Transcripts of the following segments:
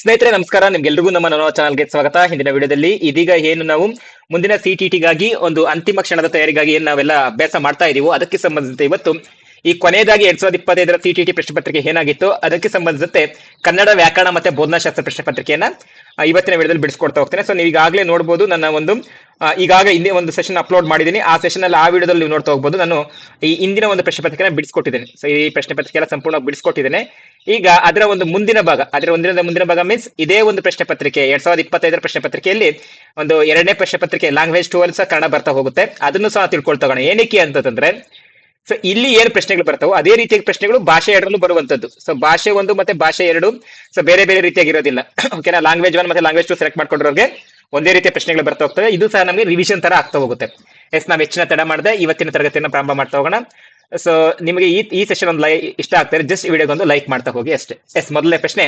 ಸ್ನೇಹಿತರೆ, ನಮಸ್ಕಾರ. ನಿಮ್ಗೆಲ್ರಿಗೂ ನಮ್ಮ ನನ್ನ ಚಾನಲ್ಗೆ ಸ್ವಾಗತ. ಹಿಂದಿನ ವಿಡಿಯೋದಲ್ಲಿ ಇದೀಗ ಏನು ನಾವು ಮುಂದಿನ ಸಿಟಿಟಿಗಾಗಿ ಒಂದು ಅಂತಿಮ ಕ್ಷಣದ ತಯಾರಿಗಾಗಿ ಏನ್ ನಾವೆಲ್ಲ ಅಭ್ಯಾಸ ಮಾಡ್ತಾ ಇದೀವೋ ಅದಕ್ಕೆ ಸಂಬಂಧಿಸಿದಂತೆ ಇವತ್ತು ಈ ಕೊನೆಯದಾಗಿ ಎರಡ್ ಸಾವಿರದ ಇಪ್ಪತ್ತೈದರ ಸಿಟಿಟಿ ಪ್ರಶ್ನೆ ಪತ್ರಿಕೆ ಏನಾಗಿತ್ತು? ಅದಕ್ಕೆ ಸಂಬಂಧಿಸಿದಂತೆ ಕನ್ನಡ ವ್ಯಾಕರಣ ಮತ್ತೆ ಬೋಧನಾಶಾಸ್ತ್ರ ಪ್ರಶ್ನೆ ಪತ್ರಿಕೆಯನ್ನ ಇವತ್ತಿನ ವಿಡಿಯೋದಲ್ಲಿ ಬಿಡಿಸ್ಕೊಡ್ತಾ ಹೋಗ್ತೇನೆ. ಸೊ ನೀವು ಈಗಾಗಲೇ ನೋಡಬಹುದು ನನ್ನ ಒಂದು ಈಗಾಗ ಹಿಂದೆ ಒಂದು ಸೆಷನ್ ಅಪ್ಲೋಡ್ ಮಾಡಿದ್ದೀನಿ. ಆ ಸೆಷನ್ ಅಲ್ಲಿ ಆ ವಿಡಿಯೋದಲ್ಲಿ ನೀವು ನೋಡ್ತಾ ಹೋಗ್ಬೋದು. ನಾನು ಈ ಹಿಂದಿನ ಒಂದು ಪ್ರಶ್ನೆ ಪತ್ರಿಕೆನ ಬಿಡಿಸ್ಕೊಟ್ಟಿದ್ದೇನೆ. ಸೊ ಈ ಪ್ರಶ್ನೆ ಪತ್ರಿಕೆ ಎಲ್ಲ ಸಂಪೂರ್ಣವಾಗಿ ಬಿಡಿಸ್ಕೊಟ್ಟಿದ್ದೇನೆ. ಈಗ ಅದರ ಒಂದು ಮುಂದಿನ ಭಾಗ, ಅದರ ಒಂದಿನ ಮುಂದಿನ ಭಾಗ ಮೀನ್ಸ್ ಇದೇ ಒಂದು ಪ್ರಶ್ನೆ ಪತ್ರಿಕೆ ಎರಡ್ ಸಾವಿರದ ಇಪ್ಪತ್ತೈದರ ಪ್ರಶ್ನೆ ಪತ್ರಿಕೆಯಲ್ಲಿ ಒಂದು ಎರಡನೇ ಪ್ರಶ್ನೆ ಪತ್ರಿಕೆ ಲ್ಯಾಂಗ್ವೇಜ್ ಟೂವಲ್ ಸಹ ಕನ್ನಡ ಬರ್ತಾ ಹೋಗುತ್ತೆ. ಅದನ್ನು ಸಹ ತಿಳ್ಕೊಳ್ತಾ ಏನಕ್ಕೆ ಅಂತಂದ್ರೆ ಸೊ ಇಲ್ಲಿ ಏನ್ ಪ್ರಶ್ನೆಗಳು ಬರ್ತಾವೋ ಅದೇ ರೀತಿಯ ಪ್ರಶ್ನೆಗಳು ಭಾಷೆ ಎರಡರಲ್ಲೂ ಬರುವಂತದ್ದು. ಸೊ ಭಾಷೆ ಒಂದು ಮತ್ತೆ ಭಾಷೆ ಎರಡು ಸೊ ಬೇರೆ ಬೇರೆ ರೀತಿಯಾಗಿರೋದಿಲ್ಲ. ಓಕೆನಾ ಲ್ಯಾಂಗ್ವೇಜ್ ಒನ್ ಮತ್ತೆ ಲ್ಯಾಂಗ್ವೇಜ್ ಟು ಸೆಲೆಕ್ಟ್ ಮಾಡ್ಕೊಂಡಿರೋರಿಗೆ ಒಂದೇ ರೀತಿಯ ಪ್ರಶ್ನೆಗಳು ಬರ್ತಾ ಹೋಗ್ತವೆ. ಇದು ಸಹ ನಮಗೆ ರಿವಿಷನ್ ತರ ಆಗ್ತಾ ಹೋಗುತ್ತೆ. ಎಸ್, ನಾವು ಹೆಚ್ಚಿನ ತಡ ಮಾಡದೆ ಇವತ್ತಿನ ತರಗತಿಯನ್ನು ಪ್ರಾರಂಭ ಮಾಡ್ತಾ ಹೋಗೋಣ. ಸೊ ನಿಮಗೆ ಈ ಈ ಸೆಷನ್ ಒಂದು ಲೈ ಇಷ್ಟ ಆಗ್ತಾರೆ ಜಸ್ಟ್ ವಿಡಿಯೋಗೊಂದು ಲೈಕ್ ಮಾಡ್ತಾ ಹೋಗಿ ಅಷ್ಟೇ. ಎಸ್, ಮೊದಲನೇ ಪ್ರಶ್ನೆ.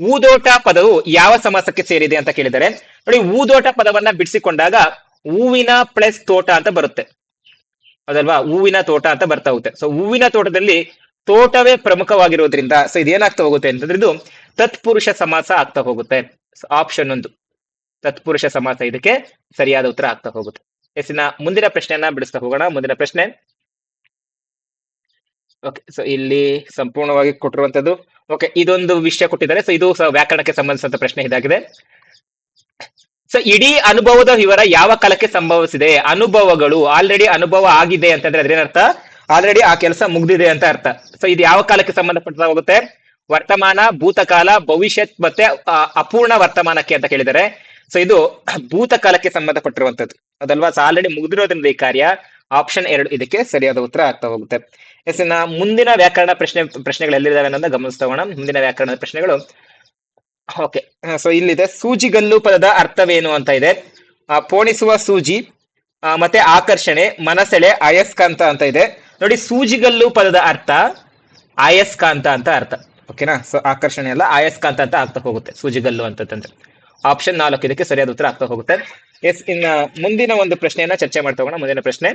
ಊದೋಟ ಪದವು ಯಾವ ಸಮಾಸಕ್ಕೆ ಸೇರಿದೆ ಅಂತ ಕೇಳಿದರೆ ನೋಡಿ, ಊದೋಟ ಪದವನ್ನ ಬಿಡಿಸಿಕೊಂಡಾಗ ಹೂವಿನ ಪ್ಲಸ್ ತೋಟ ಅಂತ ಬರುತ್ತೆ. ಅದಲ್ವಾ? ಹೂವಿನ ತೋಟ ಅಂತ ಬರ್ತಾ ಹೋಗುತ್ತೆ. ಸೊ ಹೂವಿನ ತೋಟದಲ್ಲಿ ತೋಟವೇ ಪ್ರಮುಖವಾಗಿರೋದ್ರಿಂದ ಸೊ ಇದೇನಾಗ್ತಾ ಹೋಗುತ್ತೆ ಅಂತಂದ್ರೆ ಇದು ತತ್ಪುರುಷ ಸಮಾಸ ಆಗ್ತಾ ಹೋಗುತ್ತೆ. ಆಪ್ಷನ್ ಒಂದು. ತತ್ಪುರುಷ ಸಮಾಸ ಇದಕ್ಕೆ ಸರಿಯಾದ ಉತ್ತರ ಆಗ್ತಾ ಹೋಗುತ್ತೆ. ಎಸ್ನ ಮುಂದಿನ ಪ್ರಶ್ನೆಯನ್ನ ಬಿಡಿಸ್ತಾ ಹೋಗೋಣ. ಮುಂದಿನ ಪ್ರಶ್ನೆ. ಓಕೆ ಸೊ ಇಲ್ಲಿ ಸಂಪೂರ್ಣವಾಗಿ ಕೊಟ್ಟಿರುವಂತದ್ದು. ಓಕೆ ಇದೊಂದು ವಿಷಯ ಕೊಟ್ಟಿದ್ದಾರೆ. ಸೊ ಇದು ವ್ಯಾಕರಣಕ್ಕೆ ಸಂಬಂಧಿಸಿದ ಪ್ರಶ್ನೆ ಇದಾಗಿದೆ. ಸೊ ಇಡೀ ಅನುಭವದ ವಿವರ ಯಾವ ಕಾಲಕ್ಕೆ ಸಂಭವಿಸಿದೆ? ಅನುಭವಗಳು ಆಲ್ರೆಡಿ ಅನುಭವ ಆಗಿದೆ ಅಂತಂದ್ರೆ ಅದೇನರ್ಥ ಆಲ್ರೆಡಿ ಆ ಕೆಲಸ ಮುಗ್ದಿದೆ ಅಂತ ಅರ್ಥ. ಸೊ ಇದು ಯಾವ ಕಾಲಕ್ಕೆ ಸಂಬಂಧಪಟ್ಟ ಹೋಗುತ್ತೆ? ವರ್ತಮಾನ, ಭೂತಕಾಲ, ಭವಿಷ್ಯತ್ ಮತ್ತೆ ಅಪೂರ್ಣ ವರ್ತಮಾನಕ್ಕೆ ಅಂತ ಕೇಳಿದರೆ ಸೊ ಇದು ಭೂತಕಾಲಕ್ಕೆ ಸಂಬಂಧಪಟ್ಟಿರುವಂತದ್ದು ಅದಲ್ವಾ? ಆಲ್ರೆಡಿ ಮುಗಿದಿರೋದ್ರಿಂದ ಈ ಕಾರ್ಯ ಆಪ್ಷನ್ ಎರಡು ಇದಕ್ಕೆ ಸರಿಯಾದ ಉತ್ತರ ಆಗ್ತಾ ಹೋಗುತ್ತೆ. ಎಸ್ ಮುಂದಿನ ವ್ಯಾಕರಣ ಪ್ರಶ್ನೆ, ಪ್ರಶ್ನೆಗಳು ಎಲ್ಲಿದ್ದಾವೆ ಅನ್ನೋದನ್ನ ಗಮನಿಸ್ತಾ ಹೋಗೋಣ. ಮುಂದಿನ ವ್ಯಾಕರಣದ ಪ್ರಶ್ನೆಗಳು ಓಕೆ. ಸೊ ಇಲ್ಲಿದೆ. ಸೂಜಿಗಲ್ಲು ಪದದ ಅರ್ಥವೇನು ಅಂತ ಇದೆ. ಪೋಣಿಸುವ ಸೂಜಿ ಮತ್ತೆ ಆಕರ್ಷಣೆ, ಮನಸೆಳೆ ಅಯಸ್ಕಾಂತ ಅಂತ ಇದೆ. ನೋಡಿ ಸೂಜಿಗಲ್ಲು ಪದದ ಅರ್ಥ ಆಯಸ್ಕಾಂತ ಅಂತ ಅರ್ಥ. ಓಕೆನಾ ಸೊ ಆಕರ್ಷಣೆ ಅಲ್ಲ ಆಯಸ್ಕಾಂತ ಅಂತ ಆಗ್ತಾ ಹೋಗುತ್ತೆ. ಸೂಜಿಗಲ್ಲು ಅಂತಂದ್ರೆ ಆಪ್ಷನ್ ನಾಲ್ಕು ಇದಕ್ಕೆ ಸರಿಯಾದ ಉತ್ತರ ಆಗ್ತಾ ಹೋಗುತ್ತೆ. ಎಸ್ ಇನ್ನ ಮುಂದಿನ ಒಂದು ಪ್ರಶ್ನೆಯನ್ನ ಚರ್ಚೆ ಮಾಡ್ತಾ ಹೋಗೋಣ. ಮುಂದಿನ ಪ್ರಶ್ನೆ.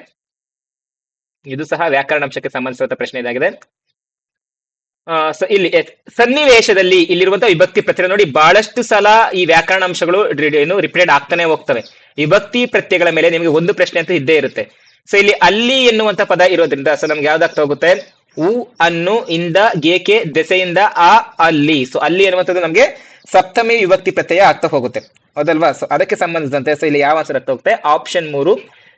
ಇದು ಸಹ ವ್ಯಾಕರಣಾಂಶಕ್ಕೆ ಸಂಬಂಧಿಸಿದ ಪ್ರಶ್ನೆ ಇದಾಗಿದೆ. ಇಲ್ಲಿ ಸನ್ನಿವೇಶದಲ್ಲಿ ಇಲ್ಲಿರುವಂತಹ ವಿಭಕ್ತಿ ಪ್ರತ್ಯಯ ನೋಡಿ, ಬಹಳಷ್ಟು ಸಲ ಈ ವ್ಯಾಕರಣಾಂಶಗಳು ಅಂಶಗಳು ಏನು ರಿಪೀಟೆಡ್ ಆಗ್ತಾನೆ ಹೋಗ್ತವೆ. ವಿಭಕ್ತಿ ಪ್ರತ್ಯಯಗಳ ಮೇಲೆ ನಿಮಗೆ ಒಂದು ಪ್ರಶ್ನೆ ಅಂತ ಇದ್ದೇ ಇರುತ್ತೆ. ಸೊ ಇಲ್ಲಿ ಅಲ್ಲಿ ಎನ್ನುವಂತ ಪದ ಇರೋದ್ರಿಂದ, ಸೊ, ನಮ್ಗೆ ಯಾವ್ದಾಗ್ತಾ ಹೋಗುತ್ತೆ? ಉ, ಅನ್ನು, ಇಂದ, ಗೇಕೆ, ದೆಸೆಯಿಂದ, ಆ, ಅಲ್ಲಿ. ಸೊ ಅಲ್ಲಿ ಎನ್ನುವಂಥದ್ದು ನಮ್ಗೆ ಸಪ್ತಮಿ ವಿಭಕ್ತಿ ಪ್ರತ್ಯಯ ಆಗ್ತಾ ಹೋಗುತ್ತೆ. ಹೌದಲ್ವಾ? ಸೊ ಅದಕ್ಕೆ ಸಂಬಂಧಿಸಿದಂತೆ, ಸೊ, ಇಲ್ಲಿ ಯಾವ ಆನ್ಸರ್ ಆಗ್ತಾ ಹೋಗುತ್ತೆ? ಆಪ್ಷನ್ ಮೂರು,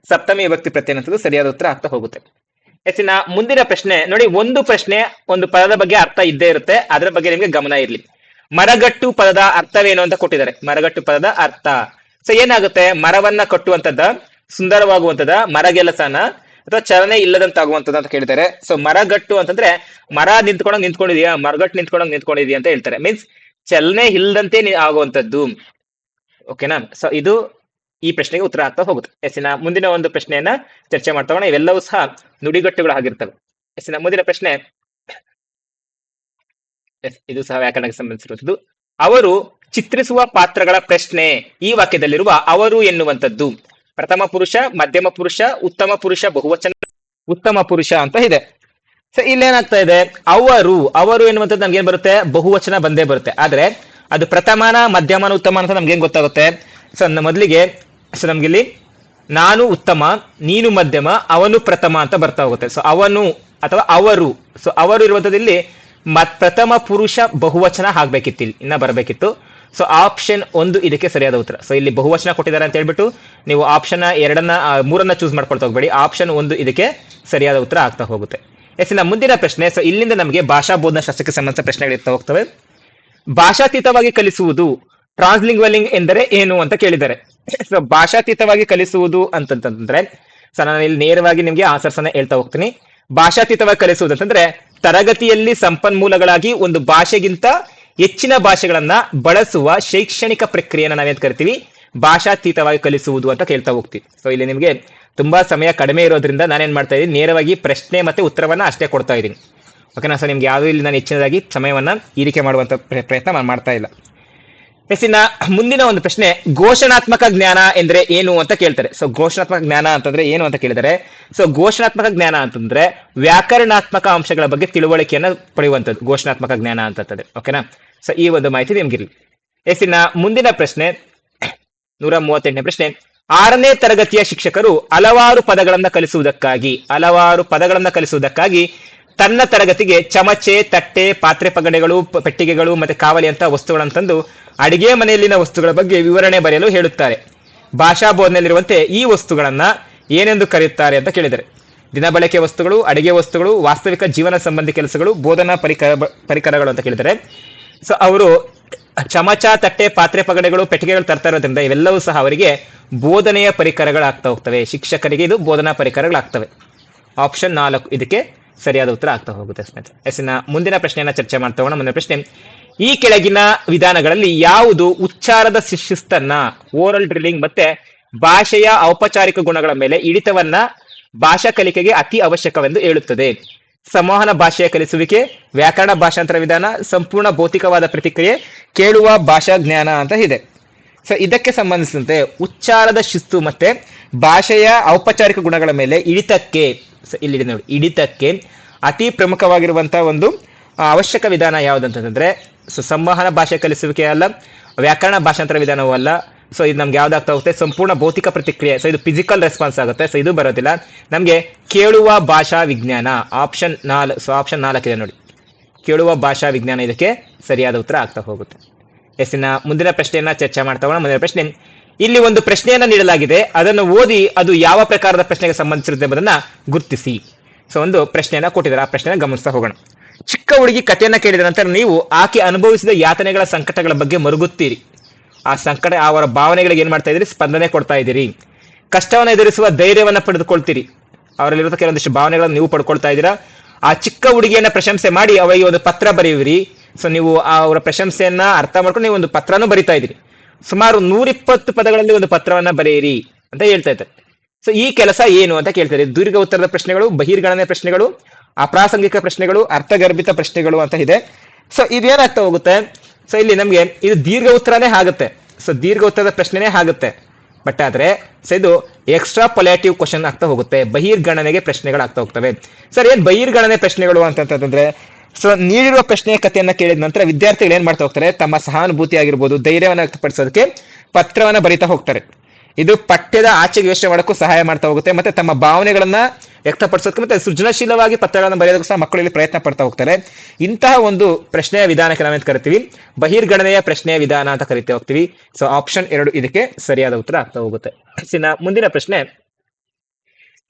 ಸಪ್ತಮಿ ವಿಭಕ್ತಿ ಪ್ರತ್ಯಯ ಅನ್ನೋದು ಸರಿಯಾದ ಉತ್ತರ ಆಗ್ತಾ ಹೋಗುತ್ತೆ. ಹೆಚ್ಚಿನ ಮುಂದಿನ ಪ್ರಶ್ನೆ, ನೋಡಿ, ಒಂದು ಪ್ರಶ್ನೆ ಒಂದು ಪದದ ಬಗ್ಗೆ ಅರ್ಥ ಇದ್ದೇ ಇರುತ್ತೆ. ಅದರ ಬಗ್ಗೆ ನಿಮಗೆ ಗಮನ ಇರ್ಲಿ. ಮರಗಟ್ಟು ಪದದ ಅರ್ಥವೇನು ಅಂತ ಕೊಟ್ಟಿದ್ದಾರೆ. ಮರಗಟ್ಟು ಪದದ ಅರ್ಥ. ಸೊ ಏನಾಗುತ್ತೆ? ಮರವನ್ನ ಕಟ್ಟುವಂತದ್ದ ಸುಂದರವಾಗುವಂತದ ಮರಗೆಲಸನ ಅಥವಾ ಚಲನೆ ಇಲ್ಲದಂತಾಗುವಂಥದ್ದು ಅಂತ ಕೇಳಿದ್ದಾರೆ ಸೊ ಮರಗಟ್ಟು ಅಂತಂದ್ರೆ ಮರ ನಿಂತ್ಕೊಂಡಂಗೆ ನಿಂತ್ಕೊಂಡಿದ್ಯಾ? ಮರಗಟ್ಟು ನಿಂತ್ಕೊಂಡಂಗ್ ನಿಂತ್ಕೊಂಡಿದ್ಯಾ ಅಂತ ಹೇಳ್ತಾರೆ. ಮೀನ್ಸ್ ಚಲನೆ ಇಲ್ಲದಂತೆ ಆಗುವಂತದ್ದು ಓಕೆನಾ ಸೊ ಇದು ಈ ಪ್ರಶ್ನೆಗೆ ಉತ್ತರ ಆಗ್ತಾ ಹೋಗುತ್ತೆ. ಎಸ್ಸಿನ ಮುಂದಿನ ಒಂದು ಪ್ರಶ್ನೆಯನ್ನ ಚರ್ಚೆ ಮಾಡ್ತಾ ಇವೆಲ್ಲವೂ ಸಹ ನುಡಿಗಟ್ಟುಗಳು ಆಗಿರ್ತವೆ ಎಸ್ಸಿನ ಮುಂದಿನ ಪ್ರಶ್ನೆ. ಎಸ್, ಇದು ಸಹ ವ್ಯಾಕರಣಕ್ಕೆ ಸಂಬಂಧಿಸಿರುವಂತದ್ದು ಅವರು ಚಿತ್ರಿಸುವ ಪಾತ್ರಗಳ ಪ್ರಶ್ನೆ ಈ ವಾಕ್ಯದಲ್ಲಿರುವ ಅವರು ಎನ್ನುವಂಥದ್ದು. ಪ್ರಥಮ ಪುರುಷ, ಮಧ್ಯಮ ಪುರುಷ, ಉತ್ತಮ ಪುರುಷ, ಬಹುವಚನ. ಉತ್ತಮ ಪುರುಷ ಅಂತ ಇದೆ. ಸೊ ಇಲ್ಲೇನಾಗ್ತಾ ಇದೆ? ಅವರು ಅವರು ಎನ್ನುವಂಥದ್ದು ನಮ್ಗೆ ಏನ್ ಬರುತ್ತೆ? ಬಹುವಚನ ಬಂದೇ ಬರುತ್ತೆ. ಆದ್ರೆ ಅದು ಪ್ರಥಮನ, ಮಧ್ಯಮನ ಉತ್ತಮ ಅಂತ ನಮ್ಗೆ ಏನ್ ಗೊತ್ತಾಗುತ್ತೆ ಸೊ ಮೊದಲಿಗೆ ಸೊ ನಮ್ಗೆ ಇಲ್ಲಿ, ನಾನು ಉತ್ತಮ, ನೀನು ಮಧ್ಯಮ, ಅವನು ಪ್ರಥಮ ಅಂತ ಬರ್ತಾ ಹೋಗುತ್ತೆ. ಸೊ ಅವನು ಅಥವಾ ಅವರು ಸೊ ಅವರು ಇರುವಂತದ್ದು ಇಲ್ಲಿ ಮತ್ ಪ್ರಥಮ ಪುರುಷ ಬಹುವಚನ ಆಗ್ಬೇಕಿತ್ತು ಇಲ್ಲಿ, ಇನ್ನ ಬರಬೇಕಿತ್ತು. ಸೊ ಆಪ್ಷನ್ ಒಂದು ಇದಕ್ಕೆ ಸರಿಯಾದ ಉತ್ತರ. ಸೊ ಇಲ್ಲಿ ಬಹುವಚನ ಕೊಟ್ಟಿದ್ದಾರೆ ಅಂತ ಹೇಳ್ಬಿಟ್ಟು, ನೀವು ಆಪ್ಷನ್ ಎರಡನ್ನ ಮೂರನ್ನ ಚೂಸ್ ಮಾಡ್ಕೊಳ್ತಾ ಹೋಗ್ಬೇಡಿ. ಆಪ್ಷನ್ ಒಂದು ಇದಕ್ಕೆ ಸರಿಯಾದ ಉತ್ತರ ಆಗ್ತಾ ಹೋಗುತ್ತೆ. ಎಸ್ ಇನ್ನ ಮುಂದಿನ ಪ್ರಶ್ನೆ ಸೊ ಇಲ್ಲಿಂದ ನಮಗೆ ಭಾಷಾ ಬೋಧನಾ ಶಾಸ್ತ್ರಕ್ಕೆ ಸಂಬಂಧಿಸಿದ ಪ್ರಶ್ನೆಗಳು ಇರ್ತಾ ಹೋಗ್ತವೆ. ಭಾಷಾತೀತವಾಗಿ ಕಲಿಸುವುದು ಟ್ರಾನ್ಸ್ಲಿಂಗ್ವಲಿಂಗ್ ಎಂದರೆ ಏನು ಅಂತ ಕೇಳಿದ್ದಾರೆ. ಸೊ ಭಾಷಾತೀತವಾಗಿ ಕಲಿಸುವುದು ಅಂತಂತಂದ್ರೆ ಸೊ ನಾನು ಇಲ್ಲಿ ನೇರವಾಗಿ ನಿಮ್ಗೆ ಆನ್ಸರ್ಸ್ ಅನ್ನ ಹೇಳ್ತಾ ಹೋಗ್ತೀನಿ. ಭಾಷಾತೀತವಾಗಿ ಕಲಿಸುವುದು ಅಂತಂದ್ರೆ, ತರಗತಿಯಲ್ಲಿ ಸಂಪನ್ಮೂಲಗಳಾಗಿ ಒಂದು ಭಾಷೆಗಿಂತ ಹೆಚ್ಚಿನ ಭಾಷೆಗಳನ್ನ ಬಳಸುವ ಶೈಕ್ಷಣಿಕ ಪ್ರಕ್ರಿಯೆನ ನಾವೇನ್ ಕರಿತೀವಿ? ಭಾಷಾತೀತವಾಗಿ ಕಲಿಸುವುದು ಅಂತ ಕೇಳ್ತಾ ಹೋಗ್ತೀವಿ. ಸೊ ಇಲ್ಲಿ ನಿಮಗೆ ತುಂಬಾ ಸಮಯ ಕಡಿಮೆ ಇರೋದ್ರಿಂದ ನಾನೇನ್ ಮಾಡ್ತಾ ಇದ್ದೀನಿ, ನೇರವಾಗಿ ಪ್ರಶ್ನೆ ಮತ್ತೆ ಉತ್ತರವನ್ನ ಅಷ್ಟೇ ಕೊಡ್ತಾ ಇದ್ದೀನಿ. ಓಕೆನಾ ಸರ್, ನಿಮ್ಗೆ ಯಾವುದೂ ಇಲ್ಲಿ ನಾನು ಹೆಚ್ಚಿನದಾಗಿ ಸಮಯವನ್ನ ಈರಿಕೆ ಮಾಡುವಂತ ಪ್ರ- ಪ್ರಯತ್ನ ನಾನು ಮಾಡ್ತಾ ಇಲ್ಲ. ಎಸ್ ಮುಂದಿನ ಒಂದು ಪ್ರಶ್ನೆ, ಘೋಷಣಾತ್ಮಕ ಜ್ಞಾನ ಎಂದ್ರೆ ಏನು ಅಂತ ಕೇಳ್ತಾರೆ. ಸೊ ಘೋಷಣಾತ್ಮಕ ಜ್ಞಾನ ಅಂತಂದ್ರೆ ಏನು ಅಂತ ಕೇಳಿದರೆ ಸೊ ಘೋಷಣಾತ್ಮಕ ಜ್ಞಾನ ಅಂತಂದ್ರೆ ವ್ಯಾಕರಣಾತ್ಮಕ ಅಂಶಗಳ ಬಗ್ಗೆ ತಿಳುವಳಿಕೆಯನ್ನ ಪಡೆಯುವಂಥದ್ದು, ಘೋಷಣಾತ್ಮಕ ಜ್ಞಾನ ಅಂತಂದ್ರೆ ಓಕೆನಾ ಸೊ ಈ ಒಂದು ಮಾಹಿತಿ ನಿಮ್ಗಿರ್ಲಿ ಎಸ್ ಇನ್ನ ಮುಂದಿನ ಪ್ರಶ್ನೆ, ನೂರ ಮೂವತ್ತೆಂಟನೇ ಪ್ರಶ್ನೆ, ಆರನೇ ತರಗತಿಯ ಶಿಕ್ಷಕರು ಹಲವಾರು ಪದಗಳನ್ನ ಕಲಿಸುವುದಕ್ಕಾಗಿ, ಹಲವಾರು ಪದಗಳನ್ನ ಕಲಿಸುವುದಕ್ಕಾಗಿ ತನ್ನ ತರಗತಿಗೆ ಚಮಚೆ, ತಟ್ಟೆ, ಪಾತ್ರೆ ಪಗಡೆಗಳು ಪೆಟ್ಟಿಗೆಗಳು ಮತ್ತೆ ಕಾವಲಿ ಅಂತ ವಸ್ತುಗಳನ್ನು ತಂದು ಅಡಿಗೆ ಮನೆಯಲ್ಲಿನ ವಸ್ತುಗಳ ಬಗ್ಗೆ ವಿವರಣೆ ಬರೆಯಲು ಹೇಳುತ್ತಾರೆ. ಭಾಷಾ ಬೋಧನೆಯಲ್ಲಿರುವಂತೆ ಈ ವಸ್ತುಗಳನ್ನ ಏನೆಂದು ಕರೆಯುತ್ತಾರೆ ಅಂತ ಕೇಳಿದರೆ. ದಿನಬಳಕೆ ವಸ್ತುಗಳು, ಅಡಿಗೆ ವಸ್ತುಗಳು, ವಾಸ್ತವಿಕ ಜೀವನ ಸಂಬಂಧಿ ಕೆಲಸಗಳು, ಬೋಧನಾ ಪರಿಕರ ಪರಿಕರಗಳು ಅಂತ ಕೇಳಿದರೆ. ಸೊ, ಅವರು ಚಮಚ, ತಟ್ಟೆ, ಪಾತ್ರೆ ಪಗಡೆಗಳು, ಪೆಟ್ಟಿಗೆಗಳು ತರ್ತಾ ಇರೋದ್ರಿಂದ ಇವೆಲ್ಲವೂ ಸಹ ಅವರಿಗೆ ಬೋಧನೆಯ ಪರಿಕರಗಳಾಗ್ತಾ ಹೋಗ್ತವೆ. ಶಿಕ್ಷಕರಿಗೆ ಇದು ಬೋಧನಾ ಪರಿಕರಗಳಾಗ್ತವೆ. ಆಪ್ಷನ್ ನಾಲ್ಕು ಇದಕ್ಕೆ ಸರಿಯಾದ ಉತ್ತರ ಆಗ್ತಾ ಹೋಗುತ್ತೆ ಸ್ನೇಹಿತರೆ ಎಸ್ನ ಮುಂದಿನ ಪ್ರಶ್ನೆಯನ್ನ ಚರ್ಚೆ ಮಾಡ್ತಾ ಹೋಗೋಣ. ಮುಂದಿನ ಪ್ರಶ್ನೆ, ಈ ಕೆಳಗಿನ ವಿಧಾನಗಳಲ್ಲಿ ಯಾವುದು ಉಚ್ಚಾರದ ಶಿಶಿಸ್ತನ್ನ ಓರಲ್ ಡ್ರಿಲ್ಲಿಂಗ್ ಮತ್ತೆ ಭಾಷೆಯ ಔಪಚಾರಿಕ ಗುಣಗಳ ಮೇಲೆ ಹಿಡಿತವನ್ನ ಭಾಷಾ ಕಲಿಕೆಗೆ ಅತಿ ಅವಶ್ಯಕವೆಂದು ಹೇಳುತ್ತದೆ. ಸಂವಹನ ಭಾಷೆಯ ಕಲಿಸುವಿಕೆ, ವ್ಯಾಕರಣ ಭಾಷಾಂತರ ವಿಧಾನ, ಸಂಪೂರ್ಣ ಭೌತಿಕವಾದ ಪ್ರತಿಕ್ರಿಯೆ, ಕೇಳುವ ಭಾಷಾ ಜ್ಞಾನ ಅಂತ ಇದೆ. ಸೊ ಇದಕ್ಕೆ ಸಂಬಂಧಿಸಿದಂತೆ ಉಚ್ಚಾರದ ಶಿಸ್ತು ಮತ್ತೆ ಭಾಷೆಯ ಔಪಚಾರಿಕ ಗುಣಗಳ ಮೇಲೆ ಇಳಿತಕ್ಕೆ ಇಲ್ಲಿ ನೋಡಿ, ಇಳಿತಕ್ಕೆ ಅತಿ ಪ್ರಮುಖವಾಗಿರುವಂತಹ ಒಂದು ಅವಶ್ಯಕ ವಿಧಾನ ಯಾವುದಂತಂದ್ರೆ, ಸೊ, ಸಂವಹನ ಭಾಷೆ ಕಲಿಸುವಿಕೆ ಅಲ್ಲ, ವ್ಯಾಕರಣ ಭಾಷಾಂತರ ವಿಧಾನವೂ ಅಲ್ಲ, ಸೊ, ಇದು ನಮ್ಗೆ ಯಾವ್ದಾಗ್ತಾ ಹೋಗುತ್ತೆ, ಸಂಪೂರ್ಣ ಭೌತಿಕ ಪ್ರತಿಕ್ರಿಯೆ, ಸೊ, ಇದು ಫಿಸಿಕಲ್ ರೆಸ್ಪಾನ್ಸ್ ಆಗುತ್ತೆ, ಸೊ, ಇದು ಬರೋದಿಲ್ಲ. ನಮ್ಗೆ ಕೇಳುವ ಭಾಷಾ ವಿಜ್ಞಾನ ಆಪ್ಷನ್ ನಾಲ್, ಸೊ ಆಪ್ಷನ್ ನಾಲ್ಕಿದೆ ನೋಡಿ. ಕೇಳುವ ಭಾಷಾ ವಿಜ್ಞಾನ ಇದಕ್ಕೆ ಸರಿಯಾದ ಉತ್ತರ ಆಗ್ತಾ ಹೋಗುತ್ತೆ. ಎಸ್, ಇನ್ನ ಮುಂದಿನ ಪ್ರಶ್ನೆಯನ್ನ ಚರ್ಚೆ ಮಾಡ್ತಾ ಹೋಗೋಣ. ಮುಂದಿನ ಪ್ರಶ್ನೆ ಇಲ್ಲಿ ಒಂದು ಪ್ರಶ್ನೆಯನ್ನ ನೀಡಲಾಗಿದೆ. ಅದನ್ನು ಓದಿ ಅದು ಯಾವ ಪ್ರಕಾರದ ಪ್ರಶ್ನೆಗೆ ಸಂಬಂಧಿಸಿರುತ್ತೆ ಎಂಬುದನ್ನ ಗುರುತಿಸಿ. ಸೊ ಒಂದು ಪ್ರಶ್ನೆಯನ್ನ ಕೊಟ್ಟಿದ್ದಾರೆ. ಆ ಪ್ರಶ್ನೆನ ಗಮನಿಸ್ತಾ ಹೋಗೋಣ. ಚಿಕ್ಕ ಹುಡುಗಿ ಕಥೆಯನ್ನ ಕೇಳಿದ ನಂತರ ನೀವು ಆಕೆ ಅನುಭವಿಸಿದ ಯಾತನೆಗಳ ಸಂಕಟಗಳ ಬಗ್ಗೆ ಮರುಗುತ್ತೀರಿ. ಆ ಸಂಕಟ ಅವರ ಭಾವನೆಗಳಿಗೆ ಏನ್ ಮಾಡ್ತಾ ಇದ್ದೀರಿ? ಸ್ಪಂದನೆ ಕೊಡ್ತಾ ಇದ್ದೀರಿ. ಕಷ್ಟವನ್ನು ಎದುರಿಸುವ ಧೈರ್ಯವನ್ನ ಪಡೆದುಕೊಳ್ತೀರಿ. ಅವರಲ್ಲಿರುವ ಕೆಲವೊಂದಿಷ್ಟು ಭಾವನೆಗಳನ್ನು ನೀವು ಪಡ್ಕೊಳ್ತಾ ಇದ್ದೀರಾ? ಆ ಚಿಕ್ಕ ಹುಡುಗಿಯನ್ನ ಪ್ರಶಂಸೆ ಮಾಡಿ ಅವರಿಗೆ ಒಂದು ಪತ್ರ ಬರೆಯುವಿರಿ. ಸೊ ನೀವು ಅವರ ಪ್ರಶಂಸೆಯನ್ನ ಅರ್ಥ ಮಾಡ್ಕೊಂಡು ನೀವು ಒಂದು ಪತ್ರನೂ ಬರಿತಾ ಇದ್ದೀರಿ. ಸುಮಾರು ನೂರಿಪ್ಪತ್ತು ಪದಗಳಲ್ಲಿ ಒಂದು ಪತ್ರವನ್ನ ಬರೆಯಿರಿ ಅಂತ ಹೇಳ್ತಾ ಇದ್ದಾರೆ. ಸೊ ಈ ಕೆಲಸ ಏನು ಅಂತ ಕೇಳ್ತಾರೆ. ದೀರ್ಘ ಉತ್ತರದ ಪ್ರಶ್ನೆಗಳು, ಬಹಿರ್ಗಣನೆ ಪ್ರಶ್ನೆಗಳು, ಅಪ್ರಾಸಂಗಿಕ ಪ್ರಶ್ನೆಗಳು, ಅರ್ಥಗರ್ಭಿತ ಪ್ರಶ್ನೆಗಳು ಅಂತ ಇದೆ. ಸೊ ಇದೇನಾಗ್ತಾ ಹೋಗುತ್ತೆ? ಸೊ ಇಲ್ಲಿ ನಮ್ಗೆ ಇದು ದೀರ್ಘ ಉತ್ತರನೇ ಆಗುತ್ತೆ. ಸೊ ದೀರ್ಘ ಉತ್ತರದ ಪ್ರಶ್ನೆನೇ ಆಗುತ್ತೆ. ಬಟ್ ಆದ್ರೆ ಸೊ ಇದು ಎಕ್ಸ್ಟ್ರಾ ಪೊಲ್ಯಾಟಿವ್ ಕ್ವಶನ್ ಆಗ್ತಾ ಹೋಗುತ್ತೆ. ಬಹಿರ್ಗಣನೆಗೆ ಪ್ರಶ್ನೆಗಳಾಗ್ತಾ ಹೋಗ್ತವೆ. ಸರ್, ಏನ್ ಬಹಿರ್ಗಣನೆ ಪ್ರಶ್ನೆಗಳು ಅಂತಂತಂದ್ರೆ ಸೊ ನೀಡಿರುವ ಪ್ರಶ್ನೆಯ ಕಥೆಯನ್ನ ಕೇಳಿದ ನಂತರ ವಿದ್ಯಾರ್ಥಿಗಳು ಏನ್ ಮಾಡ್ತಾ ಹೋಗ್ತಾರೆ? ತಮ್ಮ ಸಹಾನುಭೂತಿ ಆಗಿರ್ಬೋದು ಧೈರ್ಯವನ್ನು ವ್ಯಕ್ತಪಡಿಸೋದಕ್ಕೆ ಪತ್ರವನ್ನ ಬರಿತಾ ಹೋಗ್ತಾರೆ. ಇದು ಪಠ್ಯದ ಆಚೆಗೆ ಯೋಚನೆ ಮಾಡೋಕ್ಕೂ ಸಹಾಯ ಮಾಡ್ತಾ ಹೋಗುತ್ತೆ, ಮತ್ತೆ ತಮ್ಮ ಭಾವನೆಗಳನ್ನ ವ್ಯಕ್ತಪಡಿಸೋದಕ್ಕೆ ಮತ್ತೆ ಸೃಜನಶೀಲವಾಗಿ ಪತ್ರಗಳನ್ನು ಬರೆಯೋದಕ್ಕೂ ಸಹ ಮಕ್ಕಳಲ್ಲಿ ಪ್ರಯತ್ನ ಪಡ್ತಾ ಹೋಗ್ತಾರೆ. ಇಂತಹ ಒಂದು ಪ್ರಶ್ನೆಯ ವಿಧಾನಕ್ಕೆ ನಾವೇನು ಕರಿತೀವಿ? ಬಹಿರ್ಗಣನೆಯ ಪ್ರಶ್ನೆಯ ವಿಧಾನ ಅಂತ ಕರಿತಾ ಹೋಗ್ತೀವಿ. ಸೊ ಆಪ್ಷನ್ ಎರಡು ಇದಕ್ಕೆ ಸರಿಯಾದ ಉತ್ತರ ಆಗ್ತಾ ಹೋಗುತ್ತೆ. ಮುಂದಿನ ಪ್ರಶ್ನೆ.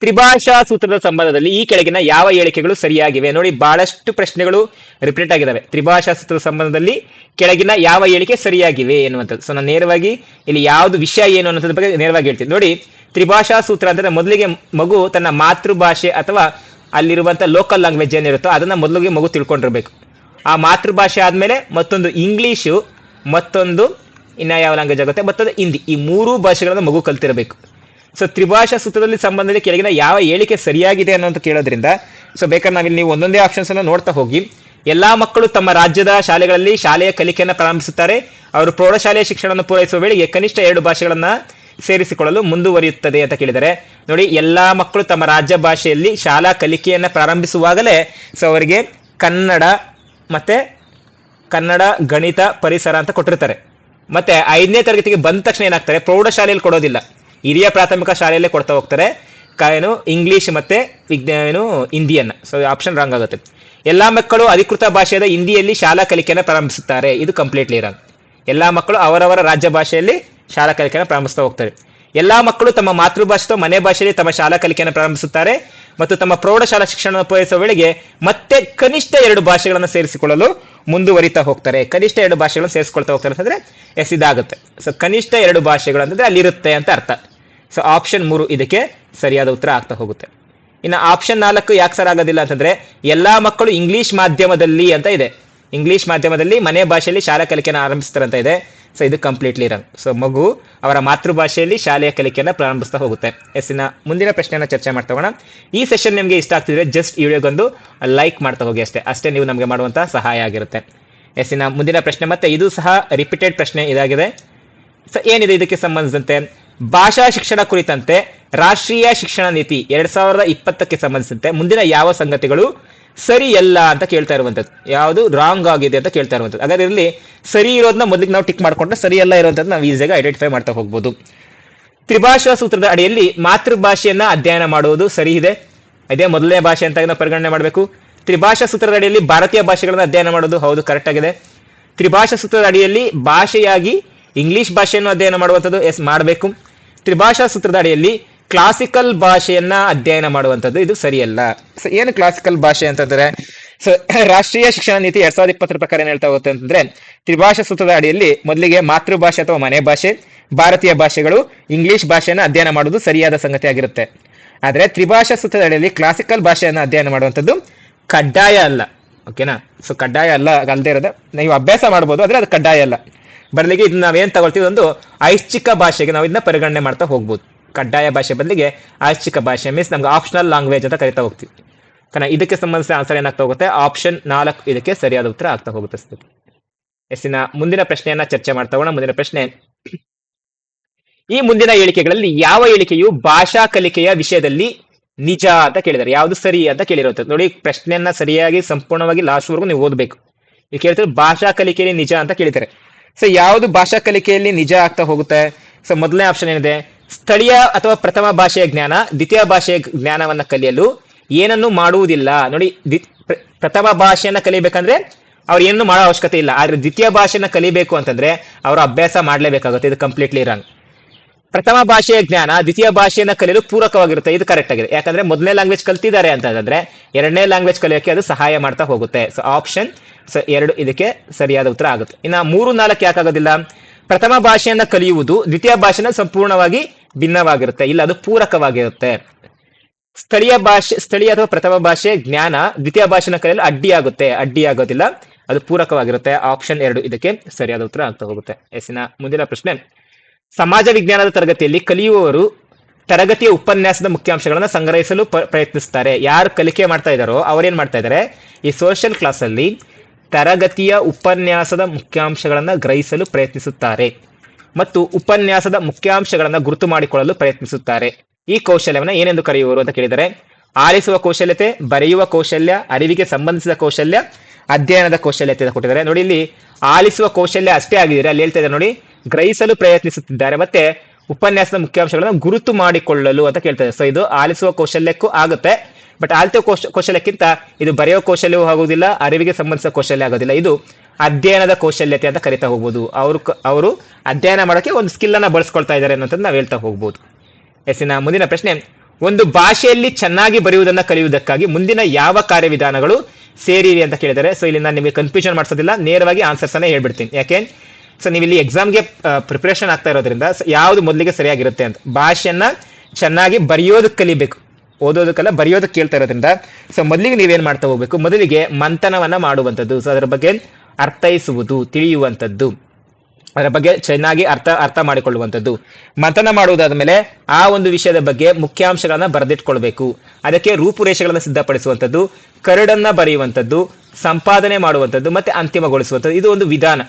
ತ್ರಿಭಾಷಾ ಸೂತ್ರದ ಸಂಬಂಧದಲ್ಲಿ ಈ ಕೆಳಗಿನ ಯಾವ ಹೇಳಿಕೆಗಳು ಸರಿಯಾಗಿವೆ ನೋಡಿ, ಬಹಳಷ್ಟು ಪ್ರಶ್ನೆಗಳು ರಿಪೀಟ್ ಆಗಿದಾವೆ. ತ್ರಿಭಾಷಾ ಸೂತ್ರದ ಸಂಬಂಧದಲ್ಲಿ ಕೆಳಗಿನ ಯಾವ ಹೇಳಿಕೆ ಸರಿಯಾಗಿವೆ ಎನ್ನುವಂಥದ್ದು. ಸೊ ನಾನು ನೇರವಾಗಿ ಇಲ್ಲಿ ಯಾವುದು ವಿಷಯ ಏನು ಅನ್ನೋದ್ರ ಬಗ್ಗೆ ನೇರವಾಗಿ ಹೇಳ್ತೀನಿ. ನೋಡಿ, ತ್ರಿಭಾಷಾ ಸೂತ್ರ ಅಂದ್ರೆ ಮೊದಲಿಗೆ ಮಗು ತನ್ನ ಮಾತೃಭಾಷೆ ಅಥವಾ ಅಲ್ಲಿರುವಂತ ಲೋಕಲ್ ಲ್ಯಾಂಗ್ವೇಜ್ ಏನಿರುತ್ತೋ ಅದನ್ನ ಮೊದಲಿಗೆ ಮಗು ತಿಳ್ಕೊಂಡಿರ್ಬೇಕು. ಆ ಮಾತೃಭಾಷೆ ಆದಮೇಲೆ ಮತ್ತೊಂದು ಇಂಗ್ಲೀಷು ಮತ್ತೊಂದು ಇನ್ನ ಯಾವ ಲ್ಯಾಂಗ್ವೇಜ್ ಆಗುತ್ತೆ? ಮತ್ತೊಂದು ಹಿಂದಿ. ಈ ಮೂರು ಭಾಷೆಗಳನ್ನು ಮಗು ಕಲ್ತಿರಬೇಕು. ಸೊ ತ್ರಿಭಾಷಾ ಸೂತ್ರದಲ್ಲಿ ಸಂಬಂಧದಲ್ಲಿ ಕೆಳಗಿನ ಯಾವ ಹೇಳಿಕೆ ಸರಿಯಾಗಿದೆ ಅನ್ನೋಂತ ಕೇಳೋದ್ರಿಂದ ಸೊ ಬೇಕಾದ್ರೆ ನಾವಿಲ್ಲಿ ನೀವು ಒಂದೊಂದೇ ಆಪ್ಷನ್ಸ್ ಅನ್ನು ನೋಡ್ತಾ ಹೋಗಿ. ಎಲ್ಲಾ ಮಕ್ಕಳು ತಮ್ಮ ರಾಜ್ಯದ ಶಾಲೆಗಳಲ್ಲಿ ಶಾಲೆಯ ಕಲಿಕೆಯನ್ನು ಪ್ರಾರಂಭಿಸುತ್ತಾರೆ. ಅವರು ಪ್ರೌಢಶಾಲೆಯ ಶಿಕ್ಷಣವನ್ನು ಪೂರೈಸುವ ವೇಳೆಗೆ ಕನಿಷ್ಠ ಎರಡು ಭಾಷೆಗಳನ್ನ ಸೇರಿಸಿಕೊಳ್ಳಲು ಮುಂದುವರಿಯುತ್ತದೆ ಅಂತ ಕೇಳಿದರೆ, ನೋಡಿ, ಎಲ್ಲಾ ಮಕ್ಕಳು ತಮ್ಮ ರಾಜ್ಯ ಭಾಷೆಯಲ್ಲಿ ಶಾಲಾ ಕಲಿಕೆಯನ್ನ ಪ್ರಾರಂಭಿಸುವಾಗಲೇ ಸೊ ಅವರಿಗೆ ಕನ್ನಡ ಮತ್ತೆ ಕನ್ನಡ ಗಣಿತ ಪರಿಸರ ಅಂತ ಕೊಟ್ಟಿರ್ತಾರೆ. ಮತ್ತೆ ಐದನೇ ತರಗತಿಗೆ ಬಂದ ತಕ್ಷಣ ಏನಾಗ್ತಾರೆ? ಪ್ರೌಢಶಾಲೆಯಲ್ಲಿ ಕೊಡೋದಿಲ್ಲ. ಹಿರಿಯ ಪ್ರಾಥಮಿಕ ಶಾಲೆಯಲ್ಲೇ ಕೊಡ್ತಾ ಹೋಗ್ತಾರೆ. ಏನು ಇಂಗ್ಲಿಷ್ ಮತ್ತೆ ವಿಜ್ಞಾನ ಏನು ಹಿಂದಿಯನ್ನ ಸೊ ಆಪ್ಷನ್ ರಾಂಗ್ ಆಗುತ್ತೆ. ಎಲ್ಲಾ ಮಕ್ಕಳು ಅಧಿಕೃತ ಭಾಷೆಯಾದ ಹಿಂದಿಯಲ್ಲಿ ಶಾಲಾ ಕಲಿಕೆಯನ್ನು ಪ್ರಾರಂಭಿಸುತ್ತಾರೆ. ಇದು ಕಂಪ್ಲೀಟ್ಲಿ ರಾಂಗ್ ಎಲ್ಲಾ ಮಕ್ಕಳು ಅವರವರ ರಾಜ್ಯ ಭಾಷೆಯಲ್ಲಿ ಶಾಲಾ ಕಲಿಕೆಯನ್ನು ಪ್ರಾರಂಭಿಸ್ತಾ ಹೋಗ್ತಾರೆ. ಎಲ್ಲಾ ಮಕ್ಕಳು ತಮ್ಮ ಮಾತೃಭಾಷೆ ಅಥವಾ ಮನೆ ಭಾಷೆಯಲ್ಲಿ ತಮ್ಮ ಶಾಲಾ ಕಲಿಕೆಯನ್ನು ಪ್ರಾರಂಭಿಸುತ್ತಾರೆ. ಮತ್ತು ತಮ್ಮ ಪ್ರೌಢಶಾಲಾ ಶಿಕ್ಷಣವನ್ನು ಪೂರೈಸುವ ವೇಳೆಗೆ ಮತ್ತೆ ಕನಿಷ್ಠ ಎರಡು ಭಾಷೆಗಳನ್ನು ಸೇರಿಸಿಕೊಳ್ಳಲು ಮುಂದುವರಿತಾ ಹೋಗ್ತಾರೆ. ಕನಿಷ್ಠ ಎರಡು ಭಾಷೆಗಳನ್ನು ಸೇರಿಸ್ಕೊಳ್ತಾ ಹೋಗ್ತಾರೆ ಅಂತಂದ್ರೆ ಎಸ್ ಇದಾಗುತ್ತೆ. ಸೊ ಕನಿಷ್ಠ ಎರಡು ಭಾಷೆಗಳು ಅಂತಂದ್ರೆ ಅಲ್ಲಿರುತ್ತೆ ಅಂತ ಅರ್ಥ. ಸೊ ಆಪ್ಷನ್ ಮೂರು ಇದಕ್ಕೆ ಸರಿಯಾದ ಉತ್ತರ ಆಗ್ತಾ ಹೋಗುತ್ತೆ. ಇನ್ನು ಆಪ್ಷನ್ ನಾಲ್ಕು ಯಾಕೆ ಸರ್ ಆಗೋದಿಲ್ಲ ಅಂತಂದ್ರೆ ಎಲ್ಲಾ ಮಕ್ಕಳು ಇಂಗ್ಲಿಷ್ ಮಾಧ್ಯಮದಲ್ಲಿ ಅಂತ ಇದೆ. ಇಂಗ್ಲಿಷ್ ಮಾಧ್ಯಮದಲ್ಲಿ ಮನೆ ಭಾಷೆಯಲ್ಲಿ ಶಾಲಾ ಕಲಿಕೆಯನ್ನು ಆರಂಭಿಸ್ತಾರಂತ ಇದೆ. ಸೊ ಇದು ಕಂಪ್ಲೀಟ್ಲಿ ರನ್ ಸೊ ಮಗು ಅವರ ಮಾತೃಭಾಷೆಯಲ್ಲಿ ಶಾಲೆಯ ಕಲಿಕೆಯನ್ನು ಪ್ರಾರಂಭಿಸ್ತಾ ಹೋಗುತ್ತೆ. ಎಸ್ಸಿನ ಮುಂದಿನ ಪ್ರಶ್ನೆಯನ್ನು ಚರ್ಚೆ ಮಾಡ್ತಾ ಹೋಗೋಣ. ಈ ಸೆಷನ್ ನಿಮಗೆ ಇಷ್ಟ ಆಗ್ತಿದ್ರೆ ಜಸ್ಟ್ ಈ ವಿಡಿಯೋಗೊಂದು ಲೈಕ್ ಮಾಡ್ತಾ ಹೋಗಿ ಅಷ್ಟೇ. ಅಷ್ಟೇ ನೀವು ನಮಗೆ ಮಾಡುವಂತಹ ಸಹಾಯ ಆಗಿರುತ್ತೆ. ಎಸ್ಸಿನ ಮುಂದಿನ ಪ್ರಶ್ನೆ ಮತ್ತೆ ಇದು ಸಹ ರಿಪೀಟೆಡ್ ಪ್ರಶ್ನೆ ಇದಾಗಿದೆ. ಸೊ ಏನಿದೆ ಇದಕ್ಕೆ ಸಂಬಂಧಿಸಿದಂತೆ? ಭಾಷಾ ಶಿಕ್ಷಣ ಕುರಿತಂತೆ ರಾಷ್ಟ್ರೀಯ ಶಿಕ್ಷಣ ನೀತಿ ಎರಡ್ ಸಾವಿರದ ಇಪ್ಪತ್ತಕ್ಕೆ ಸಂಬಂಧಿಸಿದಂತೆ ಮುಂದಿನ ಯಾವ ಸಂಗತಿಗಳು ಸರಿಯಲ್ಲ ಅಂತ ಕೇಳ್ತಾ ಇರುವಂತದ್ದು ಯಾವುದು? ರಾಂಗ್ ಆಗಿದೆ ಅಂತ ಕೇಳ್ತಾ ಇರುವಂತದ್ದು ಹಾಗಾದ್ರೆ ಇಲ್ಲಿ ಸರಿ ಇರೋದನ್ನ ಮೊದಲಿಗೆ ನಾವು ಟಿಕ್ ಮಾಡ್ಕೊಂಡ್ರೆ ಸರಿಯಲ್ಲ ಇರುವಂತದ್ದು ನಾವು ಈಸಿಯಾಗಿ ಐಡೆಂಟಿಫೈ ಮಾಡ್ತಾ ಹೋಗ್ಬೋದು. ತ್ರಿಭಾಷಾ ಸೂತ್ರದ ಅಡಿಯಲ್ಲಿ ಮಾತೃಭಾಷೆಯನ್ನ ಅಧ್ಯಯನ ಮಾಡುವುದು ಸರಿ ಇದೆ. ಅದೇ ಮೊದಲನೇ ಭಾಷೆ ಅಂತ ನಾವು ಪರಿಗಣನೆ ಮಾಡಬೇಕು. ತ್ರಿಭಾಷಾ ಸೂತ್ರದ ಅಡಿಯಲ್ಲಿ ಭಾರತೀಯ ಭಾಷೆಗಳನ್ನ ಅಧ್ಯಯನ ಮಾಡೋದು ಹೌದು ಕರೆಕ್ಟ್ ಆಗಿದೆ. ತ್ರಿಭಾಷಾ ಸೂತ್ರದ ಅಡಿಯಲ್ಲಿ ಭಾಷೆಯಾಗಿ ಇಂಗ್ಲಿಷ್ ಭಾಷೆಯನ್ನು ಅಧ್ಯಯನ ಮಾಡುವಂಥದ್ದು ಎಸ್, ಮಾಡಬೇಕು. ತ್ರಿಭಾಷಾ ಸೂತ್ರದ ಅಡಿಯಲ್ಲಿ ಕ್ಲಾಸಿಕಲ್ ಭಾಷೆಯನ್ನ ಅಧ್ಯಯನ ಮಾಡುವಂಥದ್ದು ಇದು ಸರಿಯಲ್ಲ. ಏನು ಕ್ಲಾಸಿಕಲ್ ಭಾಷೆ ಅಂತಂದ್ರೆ ಸೊ ರಾಷ್ಟ್ರೀಯ ಶಿಕ್ಷಣ ನೀತಿ ಎರಡ್ ಸಾವಿರದ ಇಪ್ಪತ್ತರ ಪ್ರಕಾರ ಏನು ಹೇಳ್ತಾ ಹೋಗುತ್ತೆ ಅಂತಂದ್ರೆ, ತ್ರಿಭಾಷಾ ಸೂತ್ರದ ಅಡಿಯಲ್ಲಿ ಮೊದಲಿಗೆ ಮಾತೃಭಾಷೆ ಅಥವಾ ಮನೆ ಭಾಷೆ, ಭಾರತೀಯ ಭಾಷೆಗಳು, ಇಂಗ್ಲಿಷ್ ಭಾಷೆಯನ್ನು ಅಧ್ಯಯನ ಮಾಡುವುದು ಸರಿಯಾದ ಸಂಗತಿ ಆಗಿರುತ್ತೆ. ಆದರೆ ತ್ರಿಭಾಷಾ ಸೂತ್ರದ ಅಡಿಯಲ್ಲಿ ಕ್ಲಾಸಿಕಲ್ ಭಾಷೆಯನ್ನು ಅಧ್ಯಯನ ಮಾಡುವಂಥದ್ದು ಕಡ್ಡಾಯ ಅಲ್ಲ. ಓಕೆನಾ ಸೊ ಕಡ್ಡಾಯ ಅಲ್ಲ ಅಲ್ಲದೆ ಇರೋದು. ನೀವು ಅಭ್ಯಾಸ ಮಾಡ್ಬೋದು, ಆದರೆ ಅದು ಕಡ್ಡಾಯ ಅಲ್ಲ. ಬದಲಿಗೆ ಇದನ್ನ ನಾವೇನು ತಗೊಳ್ತೀವಿ? ಒಂದು ಐಚ್ಛಿಕ ಭಾಷೆಗೆ ನಾವು ಇದನ್ನ ಪರಿಗಣನೆ ಮಾಡ್ತಾ ಹೋಗ್ಬೋದು. ಕಡ್ಡಾಯ ಭಾಷೆ ಬದಲಿಗೆ ಐಚ್ಛಿಕ ಭಾಷೆ ಮೀನ್ಸ್ ನಮ್ಗೆ ಆಪ್ಷನಲ್ ಲ್ಯಾಂಗ್ವೇಜ್ ಅಂತ ಕರಿತಾ ಹೋಗ್ತೀವಿ. ಕಾರಣ ಇದಕ್ಕೆ ಸಂಬಂಧಿಸಿದ ಆನ್ಸರ್ ಏನಾಗ್ತಾ ಹೋಗುತ್ತೆ? ಆಪ್ಷನ್ ನಾಲ್ಕು ಇದಕ್ಕೆ ಸರಿಯಾದ ಉತ್ತರ ಆಗ್ತಾ ಹೋಗುತ್ತೆ ಎಸ್ಸಿನ ಮುಂದಿನ ಪ್ರಶ್ನೆಯನ್ನ ಚರ್ಚೆ ಮಾಡ್ತಾ ಹೋಗೋಣ. ಮುಂದಿನ ಪ್ರಶ್ನೆ, ಈ ಮುಂದಿನ ಹೇಳಿಕೆಗಳಲ್ಲಿ ಯಾವ ಹೇಳಿಕೆಯು ಭಾಷಾ ಕಲಿಕೆಯ ವಿಷಯದಲ್ಲಿ ನಿಜ ಅಂತ ಕೇಳಿದ್ದಾರೆ. ಯಾವುದು ಸರಿ ಅಂತ ಕೇಳಿರುತ್ತೆ ನೋಡಿ, ಪ್ರಶ್ನೆಯನ್ನ ಸರಿಯಾಗಿ, ಸಂಪೂರ್ಣವಾಗಿ ಲಾಸ್ಟ್ ವರೆಗೂ ನೀವು ಓದಬೇಕು. ಈಗ ಕೇಳ್ತಾರೆ ಭಾಷಾ ಕಲಿಕೆಯಲ್ಲಿ ನಿಜ ಅಂತ ಕೇಳಿದ್ದಾರೆ. ಸೊ ಯಾವುದು ಭಾಷಾ ಕಲಿಕೆಯಲ್ಲಿ ನಿಜ ಆಗ್ತಾ ಹೋಗುತ್ತೆ? ಸೊ ಮೊದಲನೇ ಆಪ್ಷನ್ ಏನಿದೆ? ಸ್ಥಳೀಯ ಅಥವಾ ಪ್ರಥಮ ಭಾಷೆಯ ಜ್ಞಾನ, ದ್ವಿತೀಯ ಭಾಷೆಯ ಜ್ಞಾನವನ್ನ ಕಲಿಯಲು ಏನನ್ನು ಮಾಡುವುದಿಲ್ಲ. ನೋಡಿ ಪ್ರಥಮ ಭಾಷೆಯನ್ನ ಕಲಿಬೇಕಂದ್ರೆ ಅವ್ರು ಏನು ಮಾಡೋ ಅವಶ್ಯಕತೆ ಇಲ್ಲ. ಆದ್ರೆ ದ್ವಿತೀಯ ಭಾಷೆನ ಕಲಿಬೇಕು ಅಂತಂದ್ರೆ ಅವರು ಅಭ್ಯಾಸ ಮಾಡಲೇಬೇಕಾಗುತ್ತೆ. ಇದು ಕಂಪ್ಲೀಟ್ಲಿ ರಾಂಗ್ ಪ್ರಥಮ ಭಾಷೆಯ ಜ್ಞಾನ, ದ್ವಿತೀಯ ಭಾಷೆಯನ್ನು ಕಲಿಯಲು ಪೂರಕವಾಗಿರುತ್ತೆ. ಇದು ಕರೆಕ್ಟ್ ಆಗಿದೆ. ಯಾಕಂದ್ರೆ ಮೊದಲನೇ ಲ್ಯಾಂಗ್ವೇಜ್ ಕಲ್ತಿದ್ದಾರೆ ಅಂತಂದ್ರೆ ಎರಡನೇ ಲ್ಯಾಂಗ್ವೇಜ್ ಕಲಿಯೋಕೆ ಅದು ಸಹಾಯ ಮಾಡ್ತಾ ಹೋಗುತ್ತೆ. ಸೊ ಆಪ್ಷನ್ ಸೊ ಎರಡು ಇದಕ್ಕೆ ಸರಿಯಾದ ಉತ್ತರ ಆಗುತ್ತೆ. ಇನ್ನ ಮೂರು ನಾಲ್ಕು ಯಾಕಾಗೋದಿಲ್ಲ? ಪ್ರಥಮ ಭಾಷೆಯನ್ನ ಕಲಿಯುವುದು ದ್ವಿತೀಯ ಭಾಷೆನ ಸಂಪೂರ್ಣವಾಗಿ ಭಿನ್ನವಾಗಿರುತ್ತೆ. ಇಲ್ಲ, ಅದು ಪೂರಕವಾಗಿರುತ್ತೆ. ಸ್ಥಳೀಯ ಭಾಷೆ, ಸ್ಥಳೀಯ ಅಥವಾ ಪ್ರಥಮ ಭಾಷೆ ಜ್ಞಾನ, ದ್ವಿತೀಯ ಭಾಷೆನ ಕಲಿಯಲು ಅಡ್ಡಿಯಾಗುತ್ತೆ ಆಗುತ್ತೆ. ಅಡ್ಡಿ ಆಗೋದಿಲ್ಲ. ಅದು ಪೂರಕವಾಗಿರುತ್ತೆ. ಆಪ್ಷನ್ ಎರಡು ಇದಕ್ಕೆ ಸರಿಯಾದ ಉತ್ತರ ಆಗ್ತಾ ಹೋಗುತ್ತೆ. ಎಸ್ಸಿನ ಮುಂದಿನ ಪ್ರಶ್ನೆ. ಸಮಾಜ ವಿಜ್ಞಾನದ ತರಗತಿಯಲ್ಲಿ ಕಲಿಯುವವರು ತರಗತಿಯ ಉಪನ್ಯಾಸದ ಮುಖ್ಯಾಂಶಗಳನ್ನು ಸಂಗ್ರಹಿಸಲು ಪ್ರಯತ್ನಿಸ್ತಾರೆ. ಯಾರು ಕಲಿಕೆ ಮಾಡ್ತಾ ಇದ್ದಾರೋ ಅವರೇನ್ ಮಾಡ್ತಾ ಇದ್ದಾರೆ? ಈ ಸೋಷಿಯಲ್ ಕ್ಲಾಸ್ ಅಲ್ಲಿ ತರಗತಿಯ ಉಪನ್ಯಾಸದ ಮುಖ್ಯಾಂಶಗಳನ್ನು ಗ್ರಹಿಸಲು ಪ್ರಯತ್ನಿಸುತ್ತಾರೆ. ಮತ್ತು ಉಪನ್ಯಾಸದ ಮುಖ್ಯಾಂಶಗಳನ್ನು ಗುರುತು ಮಾಡಿಕೊಳ್ಳಲು ಪ್ರಯತ್ನಿಸುತ್ತಾರೆ. ಈ ಕೌಶಲ್ಯವನ್ನು ಏನೆಂದು ಕರೆಯುವರು ಅಂತ ಕೇಳಿದರೆ, ಆಲಿಸುವ ಕೌಶಲ್ಯತೆ, ಬರೆಯುವ ಕೌಶಲ್ಯ, ಅರಿವಿಗೆ ಸಂಬಂಧಿಸಿದ ಕೌಶಲ್ಯ, ಅಧ್ಯಯನದ ಕೌಶಲ್ಯತೆ ಕೊಟ್ಟಿದ್ದಾರೆ. ನೋಡಿ, ಇಲ್ಲಿ ಆಲಿಸುವ ಕೌಶಲ್ಯ ಅಷ್ಟೇ ಆಗಿದೆ ಅಲ್ಲಿ ಹೇಳ್ತಾ ಇದ್ದಾರೆ ನೋಡಿ, ಗ್ರಹಿಸಲು ಪ್ರಯತ್ನಿಸುತ್ತಿದ್ದಾರೆ ಮತ್ತೆ ಉಪನ್ಯಾಸದ ಮುಖ್ಯಾಂಶಗಳನ್ನು ಗುರುತು ಮಾಡಿಕೊಳ್ಳಲು ಅಂತ ಕೇಳ್ತಾರೆ ಸೊ ಇದು ಆಲಿಸುವ ಕೌಶಲ್ಯಕ್ಕೂ ಆಗುತ್ತೆ ಬಟ್ ಆಲಿಸುವ ಕೌಶ, ಕೌಶಲ್ಯಕ್ಕಿಂತ ಇದು ಬರೆಯೋ ಕೌಶಲ್ಯವೂ ಆಗುವುದಿಲ್ಲ, ಅರಿವಿಗೆ ಸಂಬಂಧಿಸಿದ ಕೌಶಲ್ಯ ಆಗೋದಿಲ್ಲ ಇದು ಅಧ್ಯಯನದ ಕೌಶಲ್ಯತೆ ಅಂತ ಕರಿತಾ ಹೋಗ್ಬೋದು. ಅವರು ಅವರು ಅಧ್ಯಯನ ಮಾಡೋಕ್ಕೆ ಒಂದು ಸ್ಕಿಲ್ ಅನ್ನ ಬಳಸ್ಕೊಳ್ತಾ ಇದ್ದಾರೆ ಅನ್ನೋದನ್ನ ನಾವು ಹೇಳ್ತಾ ಹೋಗ್ಬೋದು. ಎಸ್ಸಿನ ಮುಂದಿನ ಪ್ರಶ್ನೆ, ಒಂದು ಭಾಷೆಯಲ್ಲಿ ಚೆನ್ನಾಗಿ ಬರೆಯುವುದನ್ನು ಕಲಿಯುವುದಕ್ಕಾಗಿ ಮುಂದಿನ ಯಾವ ಕಾರ್ಯವಿಧಾನಗಳು ಸೇರಿವೆ ಅಂತ ಕೇಳಿದರೆ. ಸೊ ಇಲ್ಲಿ ನಾನು ನಿಮಗೆ ಕನ್ಫ್ಯೂಷನ್ ಮಾಡಿಸೋದಿಲ್ಲ, ನೇರವಾಗಿ ಆನ್ಸರ್ಸ್ ಅನ್ನ ಹೇಳ್ಬಿಡ್ತೀನಿ. ಯಾಕೆ? ಸೊ ನೀವು ಇಲ್ಲಿ ಎಕ್ಸಾಮ್ಗೆ ಪ್ರಿಪರೇಷನ್ ಆಗ್ತಾ ಇರೋದ್ರಿಂದ ಯಾವುದು ಮೊದಲಿಗೆ ಸರಿಯಾಗಿರುತ್ತೆ ಅಂತ. ಭಾಷೆಯನ್ನ ಚೆನ್ನಾಗಿ ಬರೆಯೋದಕ್ಕೆ ಕಲಿಬೇಕು. ಓದೋದಕ್ಕೆಲ್ಲ ಬರೆಯೋದಕ್ಕೆ ಕೇಳ್ತಾ ಇರೋದ್ರಿಂದ ಸೊ ಮೊದಲಿಗೆ ನೀವೇನ್ ಮಾಡ್ತಾ ಹೋಗ್ಬೇಕು? ಮೊದಲಿಗೆ ಮಂಥನವನ್ನ ಮಾಡುವಂಥದ್ದು. ಸೊ ಅದರ ಬಗ್ಗೆ ಅರ್ಥೈಸುವುದು, ತಿಳಿಯುವಂಥದ್ದು. ಅದರ ಬಗ್ಗೆ ಚೆನ್ನಾಗಿ ಅರ್ಥ ಅರ್ಥ ಮಾಡಿಕೊಳ್ಳುವಂಥದ್ದು. ಮಂಥನ ಮಾಡುವುದಾದ ಮೇಲೆ ಆ ಒಂದು ವಿಷಯದ ಬಗ್ಗೆ ಮುಖ್ಯಾಂಶಗಳನ್ನು ಬರೆದಿಟ್ಕೊಳ್ಬೇಕು. ಅದಕ್ಕೆ ರೂಪುರೇಷೆಗಳನ್ನು ಸಿದ್ಧಪಡಿಸುವಂಥದ್ದು, ಕರಡನ್ನ ಬರೆಯುವಂಥದ್ದು, ಸಂಪಾದನೆ ಮಾಡುವಂಥದ್ದು, ಮತ್ತೆ ಅಂತಿಮಗೊಳಿಸುವಂಥದ್ದು. ಇದು ಒಂದು ವಿಧಾನ.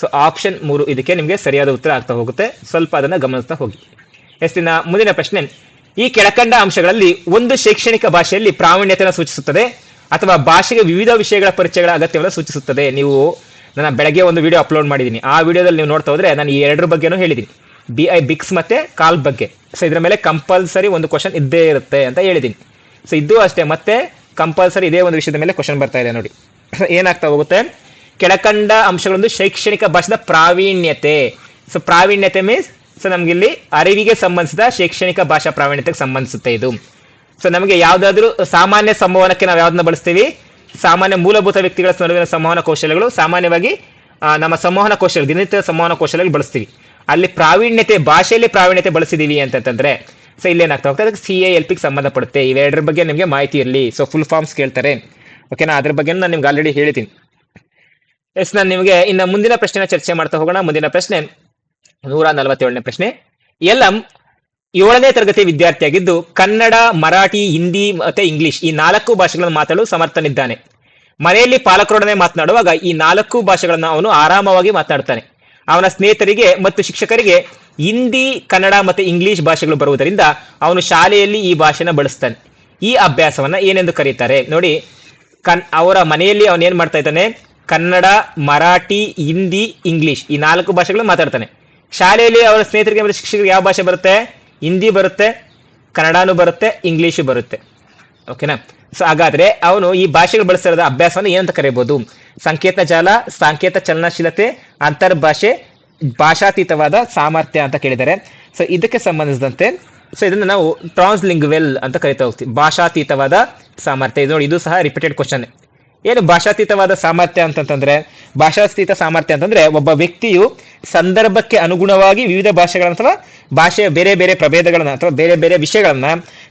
ಸೊ ಆಪ್ಷನ್ ಮೂರು ಇದಕ್ಕೆ ನಿಮಗೆ ಸರಿಯಾದ ಉತ್ತರ ಆಗ್ತಾ ಹೋಗುತ್ತೆ. ಸ್ವಲ್ಪ ಅದನ್ನ ಗಮನಿಸ್ತಾ ಹೋಗಿ. ಎಸ್ತಿನ ಮುಂದಿನ ಪ್ರಶ್ನೆ. ಈ ಕೆಳಕಂಡ ಅಂಶಗಳಲ್ಲಿ ಒಂದು ಶೈಕ್ಷಣಿಕ ಭಾಷೆಯಲ್ಲಿ ಪ್ರಾವೀಣ್ಯತೆಯನ್ನು ಸೂಚಿಸುತ್ತದೆ. ಅಥವಾ ಭಾಷೆಗೆ ವಿವಿಧ ವಿಷಯಗಳ ಪರಿಚಯಗಳ ಅಗತ್ಯವನ್ನು ಸೂಚಿಸುತ್ತದೆ. ನೀವು ನನ್ನ ಬೆಳಗ್ಗೆ ಒಂದು ವಿಡಿಯೋ ಅಪ್ಲೋಡ್ ಮಾಡಿದ್ದೀನಿ. ಆ ವಿಡಿಯೋದಲ್ಲಿ ನೀವು ನೋಡ್ತಾ ಹೋದ್ರೆ ನಾನು ಈ ಎರಡರ ಬಗ್ಗೆನೂ ಹೇಳಿದ್ದೀನಿ. ಬಿ ಐ ಬಿಕ್ಸ್ ಮತ್ತೆ ಕಾಲ್ ಬಗ್ಗೆ. ಸೊ ಇದರ ಮೇಲೆ ಕಂಪಲ್ಸರಿ ಒಂದು ಕ್ವಶನ್ ಇದ್ದೇ ಇರುತ್ತೆ ಅಂತ ಹೇಳಿದ್ದೀನಿ. ಸೊ ಇದು ಅಷ್ಟೇ. ಮತ್ತೆ ಕಂಪಲ್ಸರಿ ಇದೇ ಒಂದು ವಿಷಯದ ಮೇಲೆ ಕ್ವಶನ್ ಬರ್ತಾ ಇದೆ ನೋಡಿ. ಏನಾಗ್ತಾ ಹೋಗುತ್ತೆ? ಕೆಳಕಂಡ ಅಂಶಗಳೊಂದು ಶೈಕ್ಷಣಿಕ ಭಾಷೆದ ಪ್ರಾವೀಣ್ಯತೆ. ಸೊ ಪ್ರಾವೀಣ್ಯತೆ ಮೀನ್ಸ್ ಸೊ ನಮ್ಗೆ ಇಲ್ಲಿ ಅರಿವಿಗೆ ಸಂಬಂಧಿಸಿದ ಶೈಕ್ಷಣಿಕ ಭಾಷಾ ಪ್ರಾವೀಣ್ಯತೆಗೆ ಸಂಬಂಧಿಸುತ್ತೆ ಇದು. ಸೊ ನಮಗೆ ಯಾವ್ದಾದ್ರು ಸಾಮಾನ್ಯ ಸಂವಹನಕ್ಕೆ ನಾವು ಯಾವ್ದನ್ನ ಬಳಸ್ತೀವಿ? ಸಾಮಾನ್ಯ ಮೂಲಭೂತ ವ್ಯಕ್ತಿಗಳ ನಡುವಿನ ಸಂವಹನ ಕೌಶಲ್ಯಗಳು ಸಾಮಾನ್ಯವಾಗಿ ನಮ್ಮ ಸಂವಹನ ಕೌಶಲ್ಯ ದಿನನಿತ್ಯ ಸಂವಹನ ಕೌಶಲ್ಯಗಳು ಬಳಸ್ತೀವಿ. ಅಲ್ಲಿ ಪ್ರಾವೀಣ್ಯತೆ, ಭಾಷೆಯಲ್ಲಿ ಪ್ರಾವೀಣ್ಯತೆ ಬಳಸಿದೀವಿ ಅಂತಂದ್ರೆ ಸೊ ಇಲ್ಲಿ ಏನಾಗ್ತಾ ಹೋಗ್ತದೆ ಅದಕ್ಕೆ ಸಿ ಎ ಎಲ್ ಪಿಗೆ ಸಂಬಂಧಪಡುತ್ತೆ. ಇವೆರಡರ ಬಗ್ಗೆ ನಿಮಗೆ ಮಾಹಿತಿ ಇರಲಿ. ಸೊ ಫುಲ್ ಫಾರ್ಮ್ಸ್ ಕೇಳ್ತಾರೆ. ಓಕೆನಾ ಅದ್ರ ಬಗ್ಗೆ ನಾನು ನಿಮ್ಗೆ ಆಲ್ರೆಡಿ ಹೇಳ್ತೀನಿ ಎಸ್ ನಾನು ನಿಮಗೆ ಇನ್ನು ಮುಂದಿನ ಪ್ರಶ್ನೆನ ಚರ್ಚೆ ಮಾಡ್ತಾ ಹೋಗೋಣ. ಮುಂದಿನ ಪ್ರಶ್ನೆ ನೂರ ನಲವತ್ತೇಳನೇ ಪ್ರಶ್ನೆ. ಎಲಂ ಏಳನೇ ತರಗತಿ ವಿದ್ಯಾರ್ಥಿಯಾಗಿದ್ದು ಕನ್ನಡ, ಮರಾಠಿ, ಹಿಂದಿ ಮತ್ತೆ ಇಂಗ್ಲಿಷ್ ಈ ನಾಲ್ಕು ಭಾಷೆಗಳನ್ನು ಮಾತಾಡಲು ಸಮರ್ಥನಿದ್ದಾನೆ. ಮನೆಯಲ್ಲಿ ಪಾಲಕರೊಡನೆ ಮಾತನಾಡುವಾಗ ಈ ನಾಲ್ಕು ಭಾಷೆಗಳನ್ನು ಅವನು ಆರಾಮವಾಗಿ ಮಾತನಾಡ್ತಾನೆ ಅವನ ಸ್ನೇಹಿತರಿಗೆ ಮತ್ತು ಶಿಕ್ಷಕರಿಗೆ ಹಿಂದಿ, ಕನ್ನಡ ಮತ್ತು ಇಂಗ್ಲಿಷ್ ಭಾಷೆಗಳು ಬರುವುದರಿಂದ ಅವನು ಶಾಲೆಯಲ್ಲಿ ಈ ಭಾಷೆನ ಬಳಸ್ತಾನೆ. ಈ ಅಭ್ಯಾಸವನ್ನ ಏನೆಂದು ಕರೀತಾರೆ? ನೋಡಿ, ಕನ್, ಅವರ ಮನೆಯಲ್ಲಿ ಅವನು ಏನ್ ಮಾಡ್ತಾ ಇದ್ದಾನೆ? ಕನ್ನಡ, ಮರಾಠಿ, ಹಿಂದಿ, ಇಂಗ್ಲಿಷ್ ಈ ನಾಲ್ಕು ಭಾಷೆಗಳು ಮಾತಾಡ್ತಾನೆ. ಶಾಲೆಯಲ್ಲಿ ಅವರ ಸ್ನೇಹಿತರಿಗೆ ಮತ್ತು ಶಿಕ್ಷಕರಿಗೆ ಯಾವ ಭಾಷೆ ಬರುತ್ತೆ? ಹಿಂದಿ ಬರುತ್ತೆ, ಕನ್ನಡನೂ ಬರುತ್ತೆ ಇಂಗ್ಲಿಷು ಬರುತ್ತೆ. ಓಕೆನಾ ಸೊ ಹಾಗಾದ್ರೆ ಅವನು ಈ ಭಾಷೆಗಳು ಬಳಸಿರೋದ ಅಭ್ಯಾಸವನ್ನು ಏನಂತ ಕರೆಯಬಹುದು ಸಂಕೇತ ಜಾಲ, ಸಾಂಕೇತ ಚಲನಶೀಲತೆ, ಅಂತರ್ಭಾಷೆ, ಭಾಷಾತೀತವಾದ ಸಾಮರ್ಥ್ಯ ಅಂತ ಕೇಳಿದ್ದಾರೆ. ಸೊ ಇದಕ್ಕೆ ಸಂಬಂಧಿಸಿದಂತೆ ಸೊ ಇದನ್ನ ನಾವು ಟ್ರಾನ್ಸ್ಲಿಂಗ್ವೆಲ್ ಅಂತ ಕರಿತಾ ಹೋಗ್ತೀವಿ. ಭಾಷಾತೀತವಾದ ಸಾಮರ್ಥ್ಯ. ಇದು ನೋಡಿ, ಇದು ಸಹ ರಿಪೀಟೆಡ್ ಕ್ವಶನ್ ಏನು ಭಾಷಾತೀತವಾದ ಸಾಮರ್ಥ್ಯ ಅಂತಂತಂದ್ರೆ, ಭಾಷಾತೀತ ಸಾಮರ್ಥ್ಯ ಅಂತಂದ್ರೆ ಒಬ್ಬ ವ್ಯಕ್ತಿಯು ಸಂದರ್ಭಕ್ಕೆ ಅನುಗುಣವಾಗಿ ವಿವಿಧ ಭಾಷೆಗಳನ್ನ ಅಥವಾ ಭಾಷೆಯ ಬೇರೆ ಬೇರೆ ಪ್ರಭೇದಗಳನ್ನ ಅಥವಾ ಬೇರೆ ಬೇರೆ ವಿಷಯಗಳನ್ನ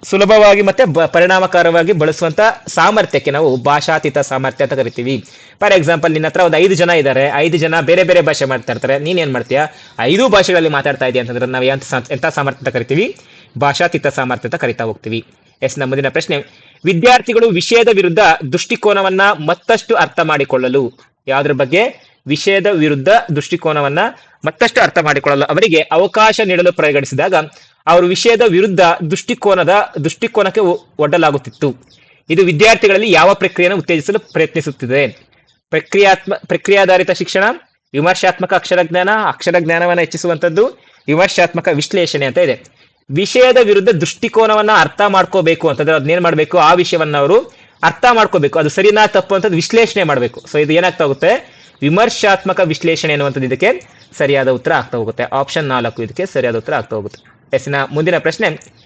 ಸುಲಭವಾಗಿ ಮತ್ತೆ ಪರಿಣಾಮಕಾರವಾಗಿ ಬಳಸುವಂತ ಸಾಮರ್ಥ್ಯಕ್ಕೆ ನಾವು ಭಾಷಾತೀತ ಸಾಮರ್ಥ್ಯ ಅಂತ ಕರಿತೀವಿ. ಫಾರ್ ಎಕ್ಸಾಂಪಲ್ ನಿನ್ನ ಹತ್ರ ಒಂದು ಐದು ಜನ ಇದ್ದಾರೆ ಐದು ಜನ ಬೇರೆ ಬೇರೆ ಭಾಷೆ ಮಾಡ್ತಾ ಇರ್ತಾರೆ. ನೀನೇನ್ ಮಾಡ್ತೀಯ? ಐದು ಭಾಷೆಗಳಲ್ಲಿ ಮಾತಾಡ್ತಾ ಇದೆಯಾ ಅಂತಂದ್ರೆ ನಾವು ಎಂತ ಸಾಮರ್ಥ್ಯ ಅಂತ ಕರಿತೀವಿ? ಭಾಷಾತೀತ ಸಾಮರ್ಥ್ಯ ಅಂತ ಕರಿತಾ ಹೋಗ್ತೀವಿ. ಎಸ್ ನಮ್ಮ ಮುಂದಿನ ಪ್ರಶ್ನೆ. ವಿದ್ಯಾರ್ಥಿಗಳು ವಿಷಯದ ವಿರುದ್ಧ ದೃಷ್ಟಿಕೋನವನ್ನ ಮತ್ತಷ್ಟು ಅರ್ಥ ಮಾಡಿಕೊಳ್ಳಲು ಯಾವುದ್ರ ಬಗ್ಗೆ? ವಿಷಯದ ವಿರುದ್ಧ ದೃಷ್ಟಿಕೋನವನ್ನ ಮತ್ತಷ್ಟು ಅರ್ಥ ಮಾಡಿಕೊಳ್ಳಲು ಅವರಿಗೆ ಅವಕಾಶ ನೀಡಲು ಪರಿಗಣಿಸಿದಾಗ ಅವರು ವಿಷಯದ ವಿರುದ್ಧ ದೃಷ್ಟಿಕೋನದ ದೃಷ್ಟಿಕೋನಕ್ಕೆ ಒಡ್ಡಲಾಗುತ್ತಿತ್ತು. ಇದು ವಿದ್ಯಾರ್ಥಿಗಳಲ್ಲಿ ಯಾವ ಪ್ರಕ್ರಿಯೆಯನ್ನು ಉತ್ತೇಜಿಸಲು ಪ್ರಯತ್ನಿಸುತ್ತಿದೆ? ಪ್ರಕ್ರಿಯಾತ್ಮ ಪ್ರಕ್ರಿಯಾಧಾರಿತ ಶಿಕ್ಷಣ, ವಿಮರ್ಶಾತ್ಮಕ ಅಕ್ಷರ ಜ್ಞಾನ, ಅಕ್ಷರ ಜ್ಞಾನವನ್ನು ಹೆಚ್ಚಿಸುವಂಥದ್ದು, ವಿಮರ್ಶಾತ್ಮಕ ವಿಶ್ಲೇಷಣೆ ಅಂತ ಇದೆ. ವಿಷಯದ ವಿರುದ್ಧ ದೃಷ್ಟಿಕೋನವನ್ನ ಅರ್ಥ ಮಾಡ್ಕೋಬೇಕು ಅಂತಂದ್ರೆ ಅದನ್ನೇನ್ ಮಾಡಬೇಕು? ಆ ವಿಷಯವನ್ನ ಅವರು ಅರ್ಥ ಮಾಡ್ಕೋಬೇಕು. ಅದು ಸರಿನಾ ತಪ್ಪು ಅಂತ ವಿಶ್ಲೇಷಣೆ ಮಾಡಬೇಕು. ಸೊ ಇದು ಏನಾಗ್ತಾ ಹೋಗುತ್ತೆ? ವಿಮರ್ಶಾತ್ಮಕ ವಿಶ್ಲೇಷಣೆ ಅನ್ನುವಂಥದ್ದು ಇದಕ್ಕೆ ಸರಿಯಾದ ಉತ್ತರ ಆಗ್ತಾ ಹೋಗುತ್ತೆ. ಆಪ್ಷನ್ ನಾಲ್ಕು ಇದಕ್ಕೆ ಸರಿಯಾದ ಉತ್ತರ ಆಗ್ತಾ ಹೋಗುತ್ತೆ. ಎಸ್ನ ಮುಂದಿನ ಪ್ರಶ್ನೆ.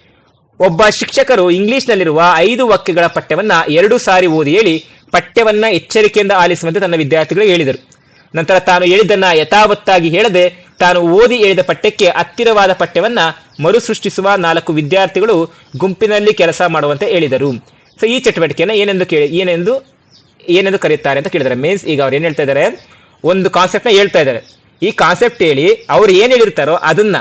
ಒಬ್ಬ ಶಿಕ್ಷಕರು ಇಂಗ್ಲಿಷ್ನಲ್ಲಿರುವ ಐದು ವಾಕ್ಯಗಳ ಪಠ್ಯವನ್ನ ಎರಡು ಸಾರಿ ಓದಿ ಹೇಳಿ ಪಠ್ಯವನ್ನ ಎಚ್ಚರಿಕೆಯಿಂದ ಆಲಿಸುವಂತೆ ತನ್ನ ವಿದ್ಯಾರ್ಥಿಗಳಿಗೆ ಹೇಳಿದರು. ನಂತರ ತಾನು ಹೇಳಿದ್ದನ್ನ ಯಥಾವತ್ತಾಗಿ ಹೇಳದೆ ತಾನು ಓದಿ ಹೇಳಿದ ಪಠ್ಯಕ್ಕೆ ಹತ್ತಿರವಾದ ಪಠ್ಯವನ್ನ ಮರುಸೃಷ್ಟಿಸುವ ನಾಲ್ಕು ವಿದ್ಯಾರ್ಥಿಗಳು ಗುಂಪಿನಲ್ಲಿ ಕೆಲಸ ಮಾಡುವಂತೆ ಹೇಳಿದರು. ಸೊ ಈ ಚಟುವಟಿಕೆಯನ್ನು ಏನೆಂದು ಕೇಳಿ, ಏನೆಂದು ಏನೆಂದು ಕರೀತಾರೆ ಅಂತ ಕೇಳಿದ್ದಾರೆ. ಮೀನ್ಸ್ ಈಗ ಅವ್ರು ಏನು ಹೇಳ್ತಾ ಇದ್ದಾರೆ? ಒಂದು ಕಾನ್ಸೆಪ್ಟ್ನ ಹೇಳ್ತಾ ಇದ್ದಾರೆ. ಈ ಕಾನ್ಸೆಪ್ಟ್ ಹೇಳಿ ಅವ್ರು ಏನು ಹೇಳಿರ್ತಾರೋ ಅದನ್ನ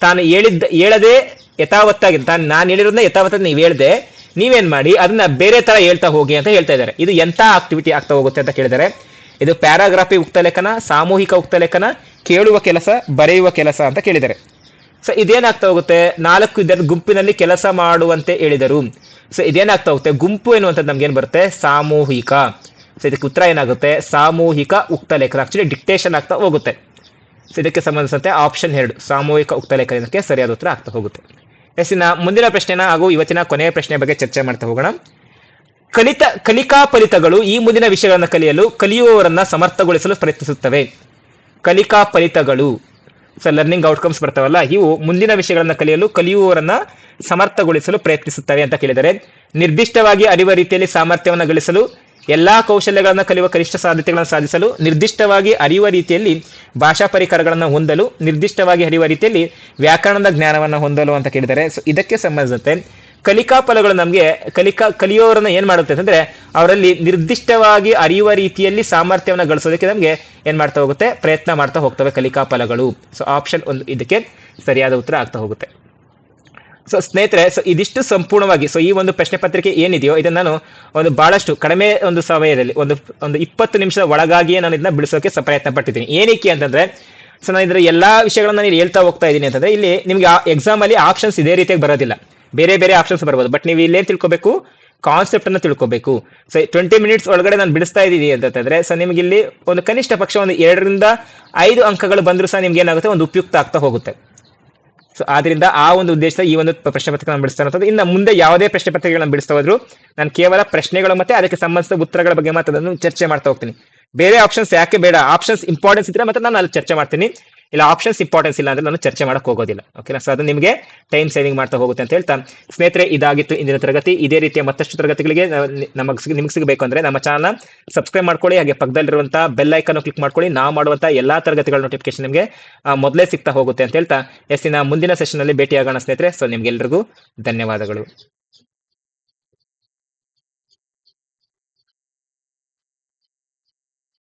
ತಾನು ಹೇಳಿದ್ದ, ಹೇಳದೆ ಯಥಾವತ್ತಾಗಿ, ತಾನು ನಾನು ಹೇಳಿರೋದನ್ನ ಯಥಾವತ್ತ ನೀವು ಹೇಳ್ದೆ, ನೀವೇನ್ ಮಾಡಿ, ಅದನ್ನ ಬೇರೆ ತರ ಹೇಳ್ತಾ ಹೋಗಿ ಅಂತ ಹೇಳ್ತಾ ಇದ್ದಾರೆ. ಇದು ಎಂಥ ಆಕ್ಟಿವಿಟಿ ಆಗ್ತಾ ಹೋಗುತ್ತೆ ಅಂತ ಕೇಳಿದ್ದಾರೆ. ಇದು ಪ್ಯಾರಾಗ್ರಾಫಿ ಉಕ್ತ ಲೇಖನ, ಸಾಮೂಹಿಕ ಉಕ್ತ ಲೇಖನ, ಕೇಳುವ ಕೆಲಸ, ಬರೆಯುವ ಕೆಲಸ ಅಂತ ಕೇಳಿದ್ದಾರೆ. ಸೊ ಇದೇನಾಗ್ತಾ ಹೋಗುತ್ತೆ? ನಾಲ್ಕು ಇದರ ಗುಂಪಿನಲ್ಲಿ ಕೆಲಸ ಮಾಡುವಂತೆ ಹೇಳಿದರು. ಸೊ ಇದೇನಾಗ್ತಾ ಹೋಗುತ್ತೆ? ಗುಂಪು ಎನ್ನುವಂಥದ್ದು ನಮ್ಗೆ ಏನು ಬರುತ್ತೆ? ಸಾಮೂಹಿಕ. ಸೊ ಇದಕ್ಕೆ ಉತ್ತರ ಏನಾಗುತ್ತೆ? ಸಾಮೂಹಿಕ ಉಕ್ತ ಲೇಖನ. ಆಕ್ಚುಲಿ ಡಿಕ್ಟೇಷನ್ ಆಗ್ತಾ ಹೋಗುತ್ತೆ. ಸೊ ಇದಕ್ಕೆ ಸಂಬಂಧಿಸಿದಂತೆ ಆಪ್ಷನ್ ಎರಡು. ಸಾಮೂಹಿಕ ಉಕ್ತ ಲೇಖನಕ್ಕೆ ಸರಿಯಾದ ಉತ್ತರ ಆಗ್ತಾ ಹೋಗುತ್ತೆ. ಎಸ್ಸಿನ ಮುಂದಿನ ಪ್ರಶ್ನೆನ ಹಾಗೂ ಇವತ್ತಿನ ಕೊನೆಯ ಪ್ರಶ್ನೆ ಬಗ್ಗೆ ಚರ್ಚೆ ಮಾಡ್ತಾ ಹೋಗೋಣ. ಕಲಿತ, ಕಲಿಕಾ ಫಲಿತಗಳು ಈ ಮುಂದಿನ ವಿಷಯಗಳನ್ನು ಕಲಿಯಲು, ಕಲಿಯುವವರನ್ನ ಸಮರ್ಥಗೊಳಿಸಲು ಪ್ರಯತ್ನಿಸುತ್ತವೆ. ಕಲಿಕಾ ಫಲಿತಗಳು. ಲರ್ನಿಂಗ್ ಔಟ್ಕಮ್ಸ್ ಬರ್ತಾವಲ್ಲ, ಇವು ಮುಂದಿನ ವಿಷಯಗಳನ್ನು ಕಲಿಯಲು ಕಲಿಯುವವರನ್ನ ಸಮರ್ಥಗೊಳಿಸಲು ಪ್ರಯತ್ನಿಸುತ್ತವೆ ಅಂತ ಕೇಳಿದರೆ ನಿರ್ದಿಷ್ಟವಾಗಿ ಅರಿವ ರೀತಿಯಲ್ಲಿ ಸಾಮರ್ಥ್ಯವನ್ನು ಗಳಿಸಲು, ಎಲ್ಲಾ ಕೌಶಲ್ಯಗಳನ್ನು ಕಲಿಯುವ ಕನಿಷ್ಠ ಸಾಧ್ಯತೆಗಳನ್ನು ಸಾಧಿಸಲು, ನಿರ್ದಿಷ್ಟವಾಗಿ ಅರಿಯುವ ರೀತಿಯಲ್ಲಿ ಭಾಷಾ ಪರಿಕರಗಳನ್ನು ಹೊಂದಲು, ನಿರ್ದಿಷ್ಟವಾಗಿ ಅರಿಯುವ ರೀತಿಯಲ್ಲಿ ವ್ಯಾಕರಣದ ಜ್ಞಾನವನ್ನು ಹೊಂದಲು ಅಂತ ಕೇಳಿದರೆ ಸೊ ಇದಕ್ಕೆ ಸಂಬಂಧಿಸಿದಂತೆ ಕಲಿಕಾ ಫಲಗಳು ನಮಗೆ ಕಲಿಕಾ ಕಲಿಯೋರನ್ನ ಏನ್ ಮಾಡುತ್ತೆ ಅಂದ್ರೆ ಅವರಲ್ಲಿ ನಿರ್ದಿಷ್ಟವಾಗಿ ಅರಿಯುವ ರೀತಿಯಲ್ಲಿ ಸಾಮರ್ಥ್ಯವನ್ನು ಗಳಿಸೋದಕ್ಕೆ ನಮಗೆ ಏನ್ ಮಾಡ್ತಾ ಹೋಗುತ್ತೆ? ಪ್ರಯತ್ನ ಮಾಡ್ತಾ ಹೋಗ್ತವೆ ಕಲಿಕಾ ಫಲಗಳು. ಸೊ ಆಪ್ಷನ್ ಒಂದು ಇದಕ್ಕೆ ಸರಿಯಾದ ಉತ್ತರ ಆಗ್ತಾ ಹೋಗುತ್ತೆ. ಸೊ ಸ್ನೇಹಿತರೆ ಸೊ ಇದಿಷ್ಟು ಸಂಪೂರ್ಣವಾಗಿ ಸೊ ಈ ಒಂದು ಪ್ರಶ್ನೆ ಪತ್ರಿಕೆ ಏನಿದೆಯೋ ಇದನ್ನ ನಾನು ಒಂದು ಬಹಳಷ್ಟು ಕಡಿಮೆ ಒಂದು ಸಮಯದಲ್ಲಿ, ಒಂದು ಒಂದು ಇಪ್ಪತ್ತು ನಿಮಿಷದ ಒಳಗಾಗಿಯೇ ನಾನು ಇದನ್ನ ಬಿಡಿಸೋಕೆ ಪ್ರಯತ್ನ ಪಟ್ಟಿದ್ದೀನಿ. ಏನಕ್ಕೆ ಅಂತಂದ್ರೆ ಸೊ ನಾನು ಇದರ ಎಲ್ಲಾ ವಿಷಯಗಳನ್ನ ನಾನು ಹೇಳ್ತಾ ಹೋಗ್ತಾ ಇದ್ದೀನಿ ಅಂತಂದ್ರೆ, ಇಲ್ಲಿ ನಿಮ್ಗೆ ಎಕ್ಸಾಮ್ ಅಲ್ಲಿ ಆಪ್ಷನ್ಸ್ ಇದೇ ರೀತಿಯಾಗಿ ಬರೋದಿಲ್ಲ. ಬೇರೆ ಬೇರೆ ಆಪ್ಷನ್ಸ್ ಬರ್ಬೋದು. ಬಟ್ ನೀವು ಇಲ್ಲೇನು ತಿಳ್ಕೊಬೇಕು? ಕಾನ್ಸೆಪ್ಟ್ ಅನ್ನ ತಿಳ್ಕೊಬೇಕು. ಸೊ ಟ್ವೆಂಟಿ ಮಿನಿಟ್ಸ್ ಒಳಗಡೆ ನಾನು ಬಿಡಿಸ್ತಾ ಇದ್ದೀನಿ ಅಂತಂದ್ರೆ ಸೊ ನಿಮ್ಗೆ ಇಲ್ಲಿ ಒಂದು ಕನಿಷ್ಠ ಪಕ್ಷ ಒಂದು ಎರಡರಿಂದ ಐದು ಅಂಕಗಳು ಬಂದರೂ ಸಹ ನಿಮ್ಗೆ ಏನಾಗುತ್ತೆ? ಒಂದು ಉಪಯುಕ್ತ ಆಗ್ತಾ ಹೋಗುತ್ತೆ. ಸೊ ಆದ್ರಿಂದ ಆ ಒಂದು ಉದ್ದೇಶ ಈ ಒಂದು ಪ್ರಶ್ನೆ ಪತ್ರಿಕೆ ಬಿಡಿಸ್ತಾ ಇರೋದು. ಇನ್ನು ಮುಂದೆ ಯಾವುದೇ ಪ್ರಶ್ನೆ ಪತ್ರಿಕೆಗಳನ್ನು ಬಿಡಿಸ್ತಾ ಹೋದ್ರು, ನಾನು ಕೇವಲ ಪ್ರಶ್ನೆಗಳು ಮತ್ತೆ ಅದಕ್ಕೆ ಸಂಬಂಧಿಸಿದ ಉತ್ತರಗಳ ಬಗ್ಗೆ ಮಾತ್ರ ಚರ್ಚೆ ಮಾಡ್ತಾ ಹೋಗ್ತೀನಿ. ಬೇರೆ ಆಪ್ಷನ್ಸ್ ಯಾಕೆ ಬೇಡ? ಆಪ್ಷನ್ಸ್ ಇಂಪಾರ್ಟೆನ್ಸ್ ಇದ್ರೆ ಮತ್ತೆ ನಾನು ಅಲ್ಲಿ ಚರ್ಚೆ ಮಾಡ್ತೀನಿ. ಇಲ್ಲ ಆಪ್ಷನ್ಸ್ ಇಂಪಾರ್ಟೆನ್ಸ್ ಇಲ್ಲ ಅಂದ್ರೆ ನಾನು ಚರ್ಚೆ ಮಾಡಕ್ ಹೋಗೋದಿಲ್ಲ. ಓಕೆನಾ ಸೊ ಅದು ನಿಮಗೆ ಟೈಮ್ ಸೇವಿಂಗ್ ಮಾಡ್ತಾ ಹೋಗುತ್ತೆ ಅಂತ ಹೇಳ್ತಾ. ಸ್ನೇಹಿತರೆ, ಇದಾಗಿತ್ತು ಇಂದಿನ ತರಗತಿ. ಇದೇ ರೀತಿಯ ಮತ್ತಷ್ಟು ತರಗತಿಗಳಿಗೆ ನಮಗೆ ನಿಮ್ಗೆ ಸಿಗಬೇಕು ಅಂದ್ರೆ ನಮ್ಮ ಚಾನಲ್ ಸಬ್ಸ್ಕ್ರೈಬ್ ಮಾಡ್ಕೊಳ್ಳಿ. ಹಾಗೆ ಪಕ್ಕದಲ್ಲಿರುವಂತಹ ಬೆಲ್ ಐಕನ್ ಕ್ಲಿಕ್ ಮಾಡ್ಕೊಳ್ಳಿ. ನಾವು ಮಾಡುವಂತಹ ಎಲ್ಲಾ ತರಗತಿಗಳ ನೋಟಿಫಿಕೇಶನ್ ನಿಮಗೆ ಮೊದಲೇ ಸಿಗ್ತಾ ಹೋಗುತ್ತೆ ಅಂತ ಹೇಳ್ತಾ. ಎಸ್, ಇನ್ನ ಮುಂದಿನ ಸೆಷನ್ ಅಲ್ಲಿ ಭೇಟಿಯಾಗೋಣ ಸ್ನೇಹಿತರೆ. ಸೊ ನಿಮ್ಗೆಲ್ರಿಗೂ ಧನ್ಯವಾದಗಳು.